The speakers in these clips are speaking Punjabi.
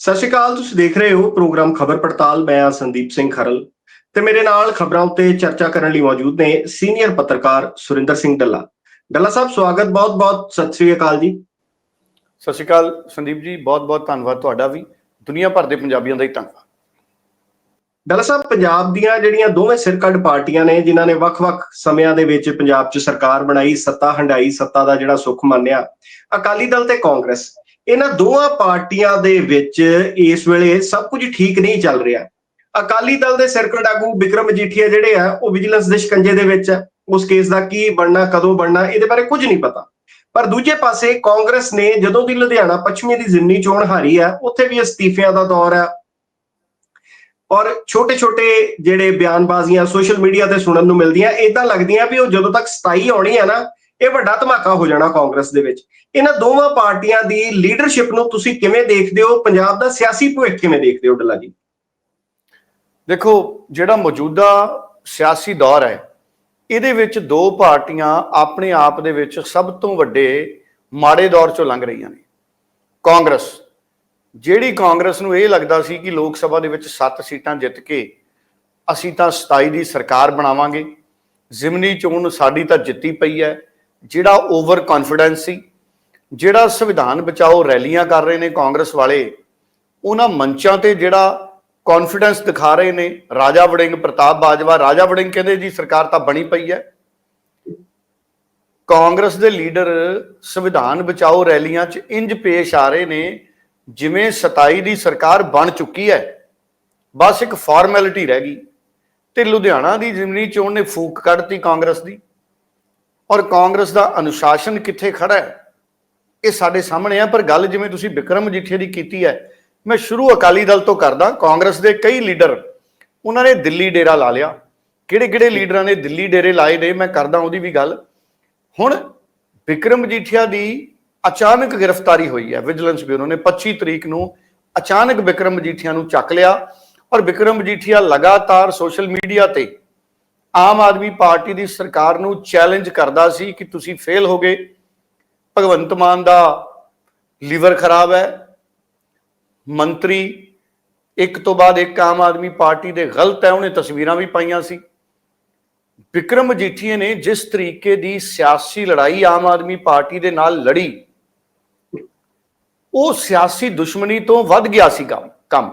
ਸਤਿ ਸ਼੍ਰੀ ਅਕਾਲ ਤੁਸੀਂ ਦੇਖ ਰਹੇ ਹੋ ਪ੍ਰੋਗਰਾਮ ਖਬਰ ਪੜਤਾਲ ਮੈਂ ਆ ਸੰਦੀਪ ਸਿੰਘ ਖਰਲ ਤੇ ਮੇਰੇ ਨਾਲ ਖਬਰਾਂ ਉੱਤੇ ਚਰਚਾ ਕਰਨ ਲਈ ਮੌਜੂਦ ਨੇ ਸੀਨੀਅਰ ਪੱਤਰਕਾਰ ਸੁਰਿੰਦਰ ਸਿੰਘ ਡੱਲਾ। ਡੱਲਾ ਸਾਹਿਬ ਸਵਾਗਤ ਬਹੁਤ-ਬਹੁਤ ਸਤਿ ਸ਼੍ਰੀ ਅਕਾਲ ਜੀ। ਸਤਿ ਸ਼੍ਰੀ ਅਕਾਲ ਸੰਦੀਪ ਜੀ ਬਹੁਤ-ਬਹੁਤ ਧੰਨਵਾਦ ਤੁਹਾਡਾ ਵੀ ਦੁਨੀਆ ਭਰ ਦੇ ਪੰਜਾਬੀਆਂ ਦਾ ਹੀ ਧੰਨਵਾਦ। ਡੱਲਾ ਸਾਹਿਬ ਪੰਜਾਬ ਦੀਆਂ ਜਿਹੜੀਆਂ ਦੋਵੇਂ ਸਿਰਕੱਢ ਪਾਰਟੀਆਂ ਨੇ ਜਿਨ੍ਹਾਂ ਨੇ ਵੱਖ-ਵੱਖ ਸਮਿਆਂ ਦੇ ਵਿੱਚ ਪੰਜਾਬ 'ਚ ਸਰਕਾਰ ਬਣਾਈ ਸੱਤਾ ਹੰਡਾਈ ਸੱਤਾ ਦਾ ਜਿਹੜਾ ਸੁੱਖ ਮੰਨਿਆ ਅਕਾਲੀ ਦਲ ਤੇ ਕਾਂਗਰਸ। ਇਹਨਾਂ ਦੋਵਾਂ ਪਾਰਟੀਆਂ ਦੇ ਵਿੱਚ ਇਸ ਵੇਲੇ ਸਭ ਕੁਝ ਠੀਕ ਨਹੀਂ ਚੱਲ ਰਿਹਾ। ਅਕਾਲੀ ਦਲ ਦੇ ਸਿਰਕੱਢ ਆਗੂ ਵਿਕਰਮ ਮਜੀਠੀਆ ਜਿਹੜੇ ਆ, ਉਹ ਵਿਜੀਲੈਂਸ ਦੇ ਸ਼ਿਕੰਜੇ ਦੇ ਵਿੱਚ ਆ। ਉਸ ਕੇਸ ਦਾ ਕੀ ਬਣਨਾ, ਕਦੋਂ ਬਣਨਾ, ਇਹਦੇ ਬਾਰੇ ਕੁਝ ਨਹੀਂ ਪਤਾ। ਪਰ ਦੂਜੇ ਪਾਸੇ ਕਾਂਗਰਸ ਨੇ ਜਦੋਂ ਦੀ ਲੁਧਿਆਣਾ ਪੱਛਮੀ ਦੀ ਜ਼ਿਮਨੀ ਚੋਣ ਹਾਰੀ ਆ, ਉੱਥੇ ਵੀ ਅਸਤੀਫਿਆਂ ਦਾ ਦੌਰ ਆ। ਔਰ ਛੋਟੇ-ਛੋਟੇ ਜਿਹੜੇ ਬਿਆਨਬਾਜ਼ੀਆਂ ਸੋਸ਼ਲ ਮੀਡੀਆ ਤੇ ਸੁਣਨ ਨੂੰ ਮਿਲਦੀਆਂ ਇਦਾਂ ਲੱਗਦੀਆਂ ਵੀ ਉਹ ਜਦੋਂ ਤੱਕ 27 ਆਉਣੀ ਆ ਨਾ ਇਹ ਵੱਡਾ ਧਮਾਕਾ ਹੋ ਜਾਣਾ ਕਾਂਗਰਸ ਦੇ ਵਿੱਚ। ਇਹਨਾਂ ਦੋਵਾਂ ਪਾਰਟੀਆਂ ਦੀ ਲੀਡਰਸ਼ਿਪ ਨੂੰ ਤੁਸੀਂ ਕਿਵੇਂ ਦੇਖਦੇ ਹੋ? ਪੰਜਾਬ ਦਾ ਸਿਆਸੀ ਭਵਿੱਖ ਕਿਵੇਂ ਦੇਖਦੇ ਹੋ, ਡੱਲਾ ਜੀ? ਦੇਖੋ, ਜਿਹੜਾ ਮੌਜੂਦਾ ਸਿਆਸੀ ਦੌਰ ਹੈ, ਇਹਦੇ ਵਿੱਚ ਦੋ ਪਾਰਟੀਆਂ ਆਪਣੇ ਆਪ ਦੇ ਵਿੱਚ ਸਭ ਤੋਂ ਵੱਡੇ ਮਾੜੇ ਦੌਰ ਚੋਂ ਲੰਘ ਰਹੀਆਂ ਨੇ। ਕਾਂਗਰਸ। ਜਿਹੜੀ ਕਾਂਗਰਸ ਨੂੰ ਇਹ ਲੱਗਦਾ ਸੀ ਕਿ ਲੋਕ ਸਭਾ ਦੇ ਵਿੱਚ 7 ਸੀਟਾਂ ਜਿੱਤ ਕੇ ਅਸੀਂ ਤਾਂ 27 ਦੀ ਸਰਕਾਰ ਬਣਾਵਾਂਗੇ। ਜ਼ਿਮਨੀ ਚੋਣ ਸਾਡੀ ਤਾਂ ਜਿੱਤੀ ਪਈ ਹੈ। ਜਿਹੜਾ ਓਵਰ ਕੌਨਫੀਡੈਂਸ ਸੀ, ਜਿਹੜਾ ਸੰਵਿਧਾਨ ਬਚਾਓ ਰੈਲੀਆਂ ਕਰ ਰਹੇ ਨੇ ਕਾਂਗਰਸ ਵਾਲੇ, ਉਹਨਾਂ ਮੰਚਾਂ ਤੇ ਜਿਹੜਾ ਕੌਨਫੀਡੈਂਸ ਦਿਖਾ ਰਹੇ ਨੇ, ਰਾਜਾ ਵੜਿੰਗ, ਪ੍ਰਤਾਪ ਬਾਜਵਾ, ਰਾਜਾ ਵੜਿੰਗ ਕਹਿੰਦੇ ਜੀ ਸਰਕਾਰ ਤਾਂ ਬਣੀ ਪਈ ਹੈ। ਕਾਂਗਰਸ ਦੇ ਲੀਡਰ ਸੰਵਿਧਾਨ ਬਚਾਓ ਰੈਲੀਆਂ 'ਚ ਇੰਜ ਪੇਸ਼ ਆ ਰਹੇ ਨੇ, ਜਿਵੇਂ 27 ਦੀ ਸਰਕਾਰ ਬਣ ਚੁੱਕੀ ਹੈ। ਬਸ ਇੱਕ ਫਾਰਮੈਲਿਟੀ ਰਹਿ ਗਈ। ਤੇ ਲੁਧਿਆਣਾ ਦੀ ਜ਼ਿਮਨੀ ਚੋਣ ਨੇ ਫੂਕ ਕੱਢਤੀ ਕਾਂਗਰਸ ਦੀ। ਔਰ ਕਾਂਗਰਸ ਦਾ ਅਨੁਸ਼ਾਸਨ ਕਿੱਥੇ ਖੜਾ ਹੈ? ਇਹ ਸਾਡੇ ਸਾਹਮਣੇ ਆ, ਪਰ ਗੱਲ ਜਿਵੇਂ ਤੁਸੀਂ ਵਿਕਰਮ ਮਜੀਠੀਆ ਦੀ ਕੀਤੀ ਹੈ, ਮੈਂ ਸ਼ੁਰੂ ਅਕਾਲੀ ਦਲ ਤੋਂ ਕਰਦਾ, ਕਾਂਗਰਸ ਦੇ ਕਈ ਲੀਡਰ, ਉਹਨਾਂ ਨੇ ਦਿੱਲੀ ਡੇਰਾ ਲਾ ਲਿਆ। ਕਿਹੜੇ ਕਿਹੜੇ ਲੀਡਰਾਂ ਨੇ ਦਿੱਲੀ ਡੇਰੇ ਲਾਏ ਨੇ, ਮੈਂ ਕਰਦਾ ਉਹਦੀ ਵੀ ਗੱਲ। ਹੁਣ ਵਿਕਰਮ ਮਜੀਠੀਆ ਦੀ ਅਚਾਨਕ ਗ੍ਰਿਫਤਾਰੀ ਹੋਈ ਹੈ, ਵਿਜੀਲੈਂਸ ਬਿਊਰੋ ਨੇ 25 ਤਰੀਕ ਨੂੰ ਅਚਾਨਕ ਵਿਕਰਮ ਮਜੀਠੀਆ ਨੂੰ ਚੱਕ ਲਿਆ। ਔਰ ਵਿਕਰਮ ਮਜੀਠੀਆ ਲਗਾਤਾਰ ਸੋਸ਼ਲ ਮੀਡੀਆ ਤੇ ਆਮ ਆਦਮੀ ਪਾਰਟੀ ਦੀ ਸਰਕਾਰ ਨੂੰ ਚੈਲੰਜ ਕਰਦਾ ਸੀ ਕਿ ਤੁਸੀਂ ਫੇਲ ਹੋ ਗਏ। ਭਗਵੰਤ ਮਾਨ ਦਾ ਲੀਵਰ ਖਰਾਬ ਹੈ। ਮੰਤਰੀ ਇੱਕ ਤੋਂ ਬਾਅਦ ਇੱਕ ਆਮ ਆਦਮੀ ਪਾਰਟੀ ਦੇ ਗਲਤ ਹੈ, ਉਹਨੇ ਤਸਵੀਰਾਂ ਵੀ ਪਾਈਆਂ ਸੀ। ਵਿਕਰਮ ਮਜੀਠੀਏ ਨੇ ਜਿਸ ਤਰੀਕੇ ਦੀ ਸਿਆਸੀ ਲੜਾਈ ਆਮ ਆਦਮੀ ਪਾਰਟੀ ਦੇ ਨਾਲ ਲੜੀ, ਉਹ ਸਿਆਸੀ ਦੁਸ਼ਮਣੀ ਤੋਂ ਵੱਧ ਗਿਆ ਸੀ ਕੰਮ ਕੰਮ।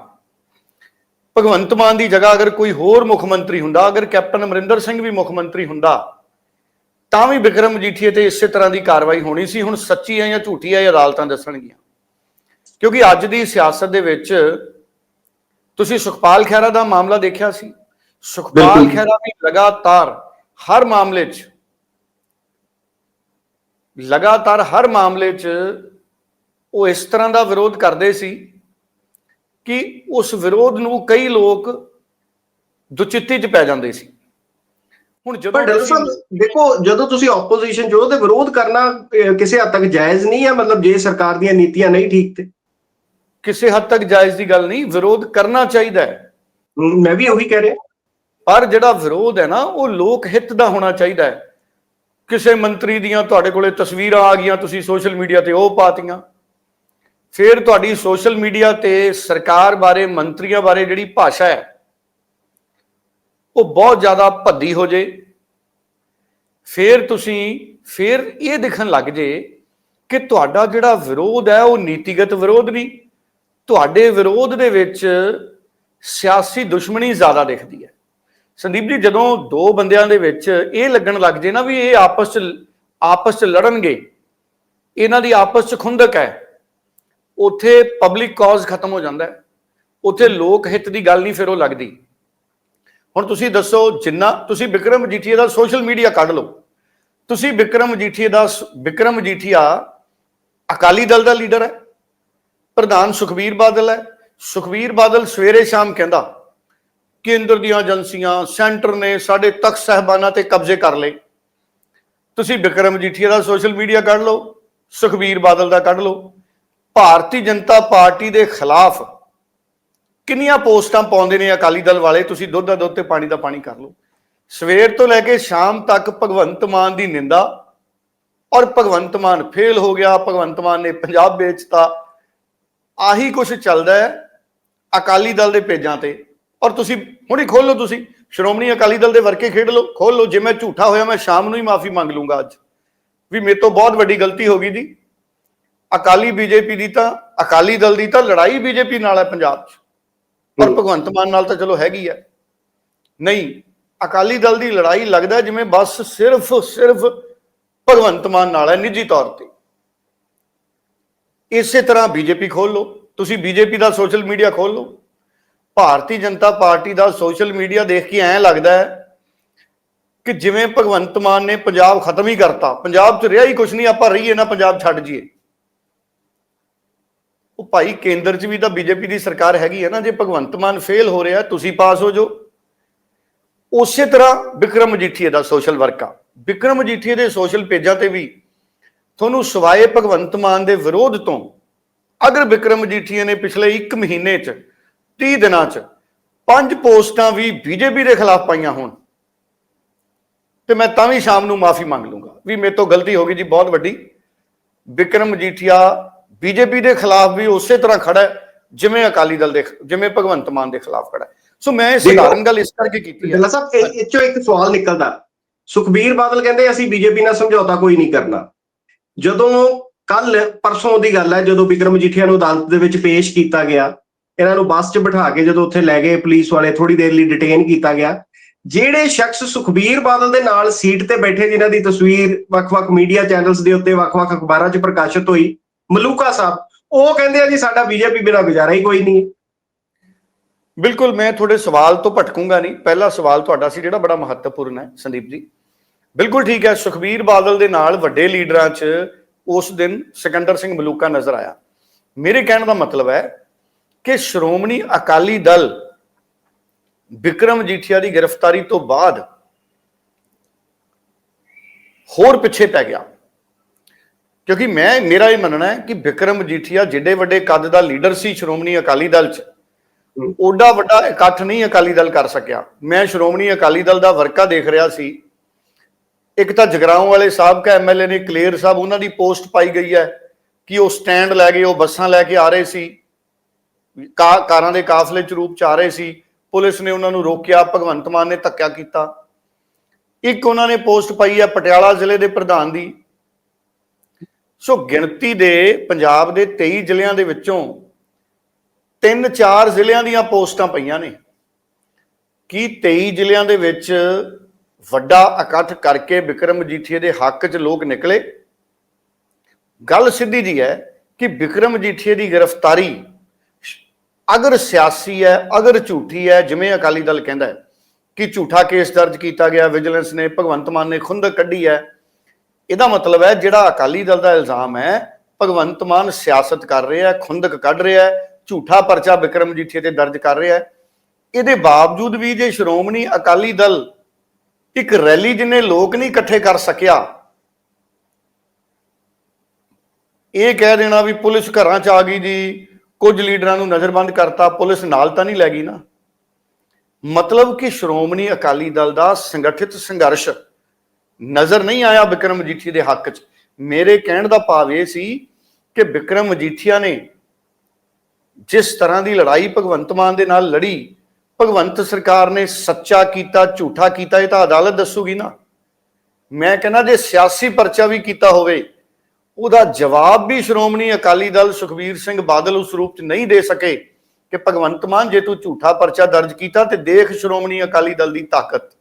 ਭਗਵੰਤ ਮਾਨ ਦੀ ਜਗ੍ਹਾ ਅਗਰ ਕੋਈ ਹੋਰ ਮੁੱਖ ਮੰਤਰੀ ਹੁੰਦਾ ਅਗਰ ਕੈਪਟਨ ਅਮਰਿੰਦਰ ਸਿੰਘ ਵੀ ਮੁੱਖ ਮੰਤਰੀ ਹੁੰਦਾ ਤਾਂ ਵੀ ਵਿਕਰਮ ਮਜੀਠੀਏ ਤੇ ਇਸੇ ਤਰ੍ਹਾਂ ਦੀ ਕਾਰਵਾਈ ਹੋਣੀ ਸੀ। ਹੁਣ ਸੱਚੀ ਹੈ ਜਾਂ ਝੂਠੀ ਹੈ ਇਹ ਅਦਾਲਤਾਂ ਦੱਸਣਗੀਆਂ। ਕਿਉਂਕਿ ਅੱਜ ਦੀ ਸਿਆਸਤ ਦੇ ਵਿੱਚ ਤੁਸੀਂ ਸੁਖਪਾਲ ਖਹਿਰਾ ਦਾ ਮਾਮਲਾ ਦੇਖਿਆ ਸੀ। ਸੁਖਪਾਲ। ਖਹਿਰਾ ਵੀ ਲਗਾਤਾਰ ਹਰ ਮਾਮਲੇ 'ਚ ਲਗਾਤਾਰ ਹਰ ਮਾਮਲੇ 'ਚ ਉਹ ਇਸ ਤਰ੍ਹਾਂ ਦਾ ਵਿਰੋਧ ਕਰਦੇ ਸੀ। ਕਿ ਉਸ ਵਿਰੋਧ ਨੂੰ ਕਈ ਲੋਕ ਦੁਚਿੱਤੀ 'ਚ ਪੈ ਜਾਂਦੇ ਸੀ। ਹੁਣ ਜਦੋਂ ਪਰ ਸਾਹਿਬ ਦੇਖੋ ਜਦੋਂ ਤੁਸੀਂ ਆਪੋਜੀਸ਼ਨ ਜੋ ਤੇ ਵਿਰੋਧ ਕਰਨਾ ਕਿਸੇ ਹੱਦ ਤੱਕ ਜਾਇਜ਼ ਨਹੀਂ ਹੈ ਮਤਲਬ ਜੇ ਸਰਕਾਰ ਦੀਆਂ ਨੀਤੀਆਂ ਨਹੀਂ ਠੀਕ ਤੇ। ਕਿਸੇ ਹੱਦ ਤੱਕ ਜਾਇਜ਼ ਦੀ ਗੱਲ ਨਹੀਂ ਵਿਰੋਧ ਕਰਨਾ ਚਾਹੀਦਾ ਹੈ। ਮੈਂ ਵੀ ਉਹੀ ਕਹਿ ਰਿਹਾ। ਪਰ ਜਿਹੜਾ ਵਿਰੋਧ ਹੈ ਨਾ ਉਹ ਲੋਕ ਹਿੱਤ ਦਾ ਹੋਣਾ ਚਾਹੀਦਾ ਹੈ। ਕਿਸੇ ਮੰਤਰੀ ਦੀਆਂ ਤੁਹਾਡੇ ਕੋਲੇ ਤਸਵੀਰਾਂ ਆ ਗਈਆਂ ਤੁਸੀਂ ਸੋਸ਼ਲ ਮੀਡੀਆ ਤੇ ਉਹ ਪਾਤੀਆਂ ਫਿਰ ਤੁਹਾਡੀ ਸੋਸ਼ਲ ਮੀਡੀਆ ਤੇ ਸਰਕਾਰ ਬਾਰੇ, ਮੰਤਰੀਆਂ ਬਾਰੇ ਜਿਹੜੀ ਭਾਸ਼ਾ ਹੈ, ਉਹ ਬਹੁਤ ਜ਼ਿਆਦਾ ਭੱਦੀ ਹੋ ਜੇ। ਫਿਰ ਤੁਸੀਂ, ਫਿਰ ਇਹ ਦਿਖਣ ਲੱਗ ਜੇ ਕਿ ਤੁਹਾਡਾ ਜਿਹੜਾ ਵਿਰੋਧ ਹੈ, ਉਹ ਨੀਤੀਗਤ ਵਿਰੋਧ ਨਹੀਂ। ਤੁਹਾਡੇ ਵਿਰੋਧ ਦੇ ਵਿੱਚ ਸਿਆਸੀ ਦੁਸ਼ਮਣੀ ਜ਼ਿਆਦਾ ਦਿਖਦੀ ਹੈ। ਸੰਦੀਪ ਜੀ, ਜਦੋਂ ਦੋ ਬੰਦਿਆਂ ਦੇ ਵਿੱਚ ਇਹ ਲੱਗਣ ਲੱਗ ਜੇ ਨਾ ਵੀ ਇਹ ਆਪਸ ਚ ਆਪਸ ਚ ਲੜਨਗੇ, ਇਹਨਾਂ ਦੀ ਆਪਸ ਚ ਖੁੰਦਕ ਹੈ। ਉੱਥੇ ਪਬਲਿਕ ਕਾਜ਼ ਖਤਮ ਹੋ ਜਾਂਦਾ ਹੈ। ਉਥੇ ਲੋਕ ਹਿੱਤ ਦੀ ਗੱਲ ਨਹੀਂ, ਫਿਰ ਉਹ ਲੱਗਦੀ। ਹੁਣ ਤੁਸੀਂ ਦੱਸੋ, ਜਿੰਨਾ, ਤੁਸੀਂ ਵਿਕਰਮ ਮਜੀਠੀਆ ਦਾ ਸੋਸ਼ਲ ਮੀਡੀਆ ਕੱਢ ਲਓ। ਤੁਸੀਂ ਵਿਕਰਮ ਮਜੀਠੀਆ ਦਾ ਵਿਕਰਮ ਮਜੀਠੀਆ ਅਕਾਲੀ ਦਲ ਦਾ ਲੀਡਰ ਹੈ। ਪ੍ਰਧਾਨ ਸੁਖਬੀਰ ਬਾਦਲ ਹੈ। ਸੁਖਬੀਰ ਬਾਦਲ ਸਵੇਰੇ ਸ਼ਾਮ ਕਹਿੰਦਾ, ਕੇਂਦਰ ਦੀਆਂ ਏਜੰਸੀਆਂ, ਸੈਂਟਰ ਨੇ ਸਾਡੇ ਤਖਤ ਸਹਿਬਾਨਾਂ ਤੇ ਕਬਜ਼ੇ ਕਰ ਲਏ। ਤੁਸੀਂ ਵਿਕਰਮ ਮਜੀਠੀਆ ਦਾ ਸੋਸ਼ਲ ਮੀਡੀਆ ਕੱਢ ਲਓ ਸੁਖਬੀਰ ਬਾਦਲ ਦਾ ਕੱਢ ਲਓ। ਭਾਰਤੀ ਜਨਤਾ ਪਾਰਟੀ ਦੇ ਖਿਲਾਫ ਕਿੰਨੀਆਂ ਪੋਸਟਾਂ ਪਾਉਂਦੇ ਨੇ ਅਕਾਲੀ ਦਲ ਵਾਲੇ? ਤੁਸੀਂ ਦੁੱਧ ਦਾ ਦੁੱਧ ਤੇ ਪਾਣੀ ਦਾ ਪਾਣੀ ਕਰ ਲਓ। ਸਵੇਰ ਤੋਂ ਲੈ ਕੇ ਸ਼ਾਮ ਤੱਕ ਭਗਵੰਤ ਮਾਨ ਦੀ ਨਿੰਦਾ ਔਰ ਭਗਵੰਤ ਮਾਨ ਫੇਲ ਹੋ ਗਿਆ, ਭਗਵੰਤ ਮਾਨ ਨੇ ਪੰਜਾਬ ਵੇਚਤਾ। ਆਹੀ ਕੁਝ ਚੱਲਦਾ ਹੈ ਅਕਾਲੀ ਦਲ ਦੇ ਪੇਜਾਂ ਤੇ। ਔਰ ਤੁਸੀਂ ਹੁਣੀ ਖੋਲ ਲਓ ਤੁਸੀਂ। ਸ਼੍ਰੋਮਣੀ ਅਕਾਲੀ ਦਲ ਦੇ ਵਰਕੇ ਖੇਡ ਲਓ ਖੋਲ ਲਓ। ਜੇ ਮੈਂ ਝੂਠਾ ਹੋਇਆ, ਮੈਂ ਸ਼ਾਮ ਨੂੰ ਹੀ ਮਾਫੀ ਮੰਗ ਲੂੰਗਾ ਅੱਜ। ਵੀ ਮੇਰੇ ਤੋਂ ਬਹੁਤ ਵੱਡੀ ਗਲਤੀ ਹੋ ਗਈ ਜੀ। ਅਕਾਲੀ ਬੀਜੇਪੀ ਦੀ ਤਾਂ ਅਕਾਲੀ ਦਲ ਦੀ ਤਾਂ ਲੜਾਈ ਬੀਜੇਪੀ ਨਾਲ ਹੈ ਪੰਜਾਬ 'ਚ। ਹੂੰ। ਭਗਵੰਤ ਮਾਨ ਨਾਲ ਤਾਂ ਚਲੋ ਹੈਗੀ ਹੈ। ਨਹੀਂ ਅਕਾਲੀ ਦਲ ਦੀ ਲੜਾਈ ਲੱਗਦਾ ਜਿਵੇਂ ਬਸ ਸਿਰਫ ਸਿਰਫ ਭਗਵੰਤ ਮਾਨ ਨਾਲ ਹੈ ਨਿੱਜੀ ਤੌਰ ਤੇ। ਇਸੇ ਤਰ੍ਹਾਂ ਬੀਜੇਪੀ ਖੋਲ ਲਓ। ਤੁਸੀਂ ਬੀਜੇਪੀ ਦਾ ਸੋਸ਼ਲ ਮੀਡੀਆ ਖੋਲ ਲਓ। ਭਾਰਤੀ ਜਨਤਾ ਪਾਰਟੀ ਦਾ ਸੋਸ਼ਲ ਮੀਡੀਆ ਦੇਖ ਕੇ ਐਂ ਲੱਗਦਾ ਹੈ ਕਿ ਜਿਵੇਂ ਭਗਵੰਤ ਮਾਨ ਨੇ ਪੰਜਾਬ ਖਤਮ ਹੀ ਕਰਤਾ। ਪੰਜਾਬ 'ਚ ਰਿਹਾ ਹੀ ਕੁਝ ਨਹੀਂ ਆਪਾਂ ਰਹੀਏ ਨਾ ਪੰਜਾਬ ਛੱਡ ਜੀਏ ਉਹ ਭਾਈ ਕੇਂਦਰ 'ਚ ਵੀ ਤਾਂ ਬੀਜੇਪੀ ਦੀ ਸਰਕਾਰ ਹੈਗੀ ਹੈ ਨਾ, ਜੇ ਭਗਵੰਤ ਮਾਨ ਫੇਲ ਹੋ ਰਿਹਾ, ਤੁਸੀਂ ਪਾਸ ਹੋ ਜਾਓ। ਉਸੇ ਤਰ੍ਹਾਂ ਵਿਕਰਮ ਮਜੀਠੀਏ ਦਾ ਸੋਸ਼ਲ ਵਰਕ ਆ ਵਿਕਰਮ ਮਜੀਠੀਏ ਦੇ ਸੋਸ਼ਲ ਪੇਜਾਂ ਤੇ ਵੀ ਤੁਹਾਨੂੰ ਸਵਾਏ ਭਗਵੰਤ ਮਾਨ ਦੇ ਵਿਰੋਧ ਤੋਂ ਅਗਰ ਵਿਕਰਮ ਮਜੀਠੀਏ ਨੇ ਪਿਛਲੇ 1 ਮਹੀਨੇ 'ਚ 30 ਦਿਨਾਂ 'ਚ ਪੰਜ ਪੋਸਟਾਂ ਵੀ ਬੀਜੇਪੀ ਦੇ ਖਿਲਾਫ ਪਾਈਆਂ ਹੋਣ, ਤੇ ਮੈਂ ਤਾਂ ਵੀ ਸ਼ਾਮ ਨੂੰ ਮਾਫੀ ਮੰਗ ਲੂੰਗਾ। ਵੀ ਮੇਰੇ ਤੋਂ ਗਲਤੀ ਹੋ ਗਈ ਜੀ, ਬਹੁਤ ਵੱਡੀ। ਵਿਕਰਮ ਮਜੀਠੀਆ ਬੀਜੇਪੀ ਦੇ ਖਿਲਾਫ ਵੀ ਉਸੇ ਤਰ੍ਹਾਂ ਖੜਾ ਹੈ ਜਿਵੇਂ ਅਕਾਲੀ ਦਲ ਦੇ ਜਿਵੇਂ ਭਗਵੰਤ ਮਾਨ ਦੇ ਖਿਲਾਫ ਖੜਾ ਹੈ। ਸੋ ਮੈਂ ਇਹ ਸਧਾਰਨ ਗੱਲ ਇਸ ਕਰਕੇ ਕੀਤੀ ਹੈ। ਸਾਹਿਬ ਇਹ ਇਹ ਚੋਂ ਇੱਕ ਸਵਾਲ ਨਿਕਲਦਾ। ਸੁਖਬੀਰ ਬਾਦਲ ਕਹਿੰਦੇ ਅਸੀਂ ਬੀਜੇਪੀ ਨਾਲ ਸਮਝੌਤਾ ਕੋਈ ਨਹੀਂ ਕਰਨਾ। ਜਦੋਂ ਕੱਲ ਪਰਸੋਂ ਦੀ ਗੱਲ ਹੈ ਜਦੋਂ ਵਿਕਰਮ ਮਜੀਠੀਆ ਨੂੰ ਅਦਾਲਤ ਦੇ ਵਿੱਚ ਪੇਸ਼ ਕੀਤਾ ਗਿਆ ਇਹਨਾਂ ਨੂੰ ਬੱਸ 'ਚ ਬਿਠਾ ਕੇ ਜਦੋਂ ਉੱਥੇ ਲੈ ਗਏ ਪੁਲਿਸ ਵਾਲੇ ਥੋੜੀ ਦੇਰ ਲਈ ਡਿਟੇਨ ਕੀਤਾ ਗਿਆ ਜਿਹੜੇ ਸ਼ਖਸ ਸੁਖਬੀਰ ਬਾਦਲ ਦੇ ਨਾਲ ਸੀਟ ਤੇ ਬੈਠੇ ਜਿਨ੍ਹਾਂ ਦੀ ਤਸਵੀਰ ਵੱਖ-ਵੱਖ ਮੀਡੀਆ ਚੈਨਲਸ ਦੇ ਉੱਤੇ ਵੱਖ-ਵੱਖ ਅਖਬਾਰਾਂ 'ਚ ਪ੍ਰਕਾਸ਼ਿਤ ਹੋਈ ਮਲੂਕਾ ਸਾਹਿਬ, ਉਹ ਕਹਿੰਦੇ ਆ ਜੀ ਸਾਡਾ ਬੀਜੇਪੀ ਬਿਨਾਂ ਗੁਜ਼ਾਰਾ ਹੀ ਕੋਈ ਨਹੀਂ ਹੈ। ਬਿਲਕੁਲ, ਮੈਂ ਤੁਹਾਡੇ ਸਵਾਲ ਤੋਂ ਭਟਕੂੰਗਾ ਨਹੀਂ। ਪਹਿਲਾ ਸਵਾਲ ਤੁਹਾਡਾ ਸੀ ਜਿਹੜਾ ਬੜਾ ਮਹੱਤਵਪੂਰਨ ਹੈ, ਸੰਦੀਪ ਜੀ। ਬਿਲਕੁਲ ਠੀਕ ਹੈ, ਸੁਖਬੀਰ ਬਾਦਲ ਦੇ ਨਾਲ ਵੱਡੇ ਲੀਡਰਾਂ 'ਚ ਉਸ ਦਿਨ ਸਿਕੰਦਰ ਸਿੰਘ ਮਲੂਕਾ ਨਜ਼ਰ ਆਇਆ। ਮੇਰੇ ਕਹਿਣ ਦਾ ਮਤਲਬ ਹੈ ਕਿ ਸ਼੍ਰੋਮਣੀ ਅਕਾਲੀ ਦਲ ਵਿਕਰਮ ਜੀਠੀਆ ਦੀ ਗ੍ਰਿਫਤਾਰੀ ਤੋਂ ਬਾਅਦ ਹੋਰ ਪਿੱਛੇ ਪੈ ਗਿਆ। ਕਿਉਂਕਿ ਮੈਂ ਮੇਰਾ ਇਹ ਮੰਨਣਾ ਹੈ ਕਿ ਵਿਕਰਮ ਜੀਠੀਆ ਜਿੱਡੇ ਵੱਡੇ ਕੱਦ ਦਾ ਲੀਡਰ ਸੀ ਸ਼੍ਰੋਮਣੀ ਅਕਾਲੀ ਦਲ 'ਚ ਓਡਾ ਵੱਡਾ ਇਕੱਠ ਨਹੀਂ ਅਕਾਲੀ ਦਲ ਕਰ ਸਕਿਆ। ਮੈਂ ਸ਼੍ਰੋਮਣੀ ਅਕਾਲੀ ਦਲ ਦਾ ਵਰਕਾ ਦੇਖ ਰਿਹਾ ਸੀ। ਇੱਕ ਤਾਂ ਜਗਰਾਉਂ ਵਾਲੇ ਸਾਬਕਾ ਐਮਐਲਏ ਨੇ ਕਲੀਅਰ ਸਾਹਿਬ ਉਹਨਾਂ ਦੀ ਪੋਸਟ ਪਾਈ ਗਈ ਹੈ ਕਿ ਉਹ ਸਟੈਂਡ ਲੈ ਗਏ ਉਹ ਬੱਸਾਂ ਲੈ ਕੇ ਆ ਰਹੇ ਸੀ। ਕਾ ਕਾਰਾਂ ਦੇ ਕਾਫਲੇ ਚ ਰੂਪ ਚ ਆ ਰਹੇ ਸੀ। ਪੁਲਿਸ ਨੇ ਉਹਨਾਂ ਨੂੰ ਰੋਕਿਆ ਭਗਵੰਤ ਮਾਨ ਨੇ ਧੱਕਾ ਕੀਤਾ। ਇੱਕ ਉਹਨਾਂ ਨੇ ਪੋਸਟ ਪਾਈ ਹੈ ਪਟਿਆਲਾ ਜ਼ਿਲ੍ਹੇ ਦੇ ਪ੍ਰਧਾਨ ਦੀ। ਸੋ ਗਿਣਤੀ ਦੇ ਪੰਜਾਬ ਦੇ 23 ਜ਼ਿਲ੍ਹਿਆਂ ਦੇ ਵਿੱਚੋਂ ਤਿੰਨ ਚਾਰ ਜ਼ਿਲ੍ਹਿਆਂ ਦੀਆਂ ਪੋਸਟਾਂ ਪਈਆਂ ਨੇ। ਕੀ 23 ਜ਼ਿਲ੍ਹਿਆਂ ਦੇ ਵਿੱਚ ਵੱਡਾ ਇਕੱਠ ਕਰਕੇ ਵਿਕਰਮ ਮਜੀਠੀਏ ਦੇ ਹੱਕ 'ਚ ਲੋਕ ਨਿਕਲੇ? ਗੱਲ ਸਿੱਧੀ ਜੀ ਹੈ ਕਿ ਵਿਕਰਮ ਮਜੀਠੀਏ ਦੀ ਗ੍ਰਿਫਤਾਰੀ ਅਗਰ ਸਿਆਸੀ ਹੈ, ਅਗਰ ਝੂਠੀ ਹੈ, ਜਿਵੇਂ ਅਕਾਲੀ ਦਲ ਕਹਿੰਦਾ ਹੈ ਕਿ ਝੂਠਾ ਕੇਸ ਦਰਜ ਕੀਤਾ ਗਿਆ, ਵਿਜੀਲੈਂਸ ਨੇ, ਭਗਵੰਤ ਮਾਨ ਨੇ ਖੁੰਦਕ ਕੱਢੀ ਹੈ ਇਹਦਾ ਮਤਲਬ ਹੈ, ਜਿਹੜਾ ਅਕਾਲੀ ਦਲ ਦਾ ਇਲਜ਼ਾਮ ਹੈ, ਭਗਵੰਤ ਮਾਨ ਸਿਆਸਤ ਕਰ ਰਿਹਾ ਹੈ, ਖੁੰਦਕ ਕੱਢ ਰਿਹਾ ਹੈ, ਝੂਠਾ ਪਰਚਾ ਵਿਕਰਮ ਜੀਠੇ ਤੇ ਦਰਜ ਕਰ ਰਿਹਾ ਹੈ। ਇਹਦੇ ਬਾਵਜੂਦ ਵੀ ਜੇ ਸ਼੍ਰੋਮਣੀ ਅਕਾਲੀ ਦਲ ਇੱਕ ਰੈਲੀ ਜਿੰਨੇ ਲੋਕ ਨਹੀਂ ਇਕੱਠੇ ਕਰ ਸਕਿਆ, ਇਹ ਕਹਿ ਦੇਣਾ ਵੀ ਪੁਲਿਸ ਘਰਾਂ 'ਚ ਆ ਗਈ ਜੀ, ਕੁਝ ਲੀਡਰਾਂ ਨੂੰ ਨਜ਼ਰਬੰਦ ਕਰਤਾ, ਪੁਲਿਸ ਨਾਲ ਤਾਂ ਨਹੀਂ ਲੈ ਗਈ ਨਾ। ਮਤਲਬ ਕਿ ਸ਼੍ਰੋਮਣੀ ਅਕਾਲੀ ਦਲ ਦਾ ਸੰਗਠਿਤ ਸੰਘਰਸ਼ ਨਜ਼ਰ ਨਹੀਂ ਆਇਆ ਵਿਕਰਮ ਮਜੀਠੀ ਦੇ ਹੱਕ 'ਚ। ਮੇਰੇ ਕਹਿਣ ਦਾ ਭਾਵ ਇਹ ਸੀ ਕਿ ਵਿਕਰਮ ਮਜੀਠੀਆ ਨੇ ਜਿਸ ਤਰ੍ਹਾਂ ਦੀ ਲੜਾਈ ਭਗਵੰਤ ਮਾਨ ਦੇ ਨਾਲ ਲੜੀ, ਭਗਵੰਤ ਸਰਕਾਰ ਨੇ ਸੱਚਾ ਕੀਤਾ, ਝੂਠਾ ਕੀਤਾ, ਇਹ ਤਾਂ ਅਦਾਲਤ ਦੱਸੂਗੀ ਨਾ। ਮੈਂ ਕਹਿੰਦਾ ਜੇ ਸਿਆਸੀ ਪਰਚਾ ਵੀ ਕੀਤਾ ਹੋਵੇ, ਉਹਦਾ ਜਵਾਬ ਵੀ ਸ਼੍ਰੋਮਣੀ ਅਕਾਲੀ ਦਲ ਸੁਖਬੀਰ ਸਿੰਘ ਬਾਦਲ ਉਸ ਰੂਪ 'ਚ ਨਹੀਂ ਦੇ ਸਕੇ ਕਿ ਭਗਵੰਤ ਮਾਨ ਜੇ ਤੂੰ ਝੂਠਾ ਪਰਚਾ ਦਰਜ ਕੀਤਾ ਤੇ ਦੇਖ ਸ਼੍ਰੋਮਣੀ ਅਕਾਲੀ ਦਲ ਦੀ ਤਾਕਤ।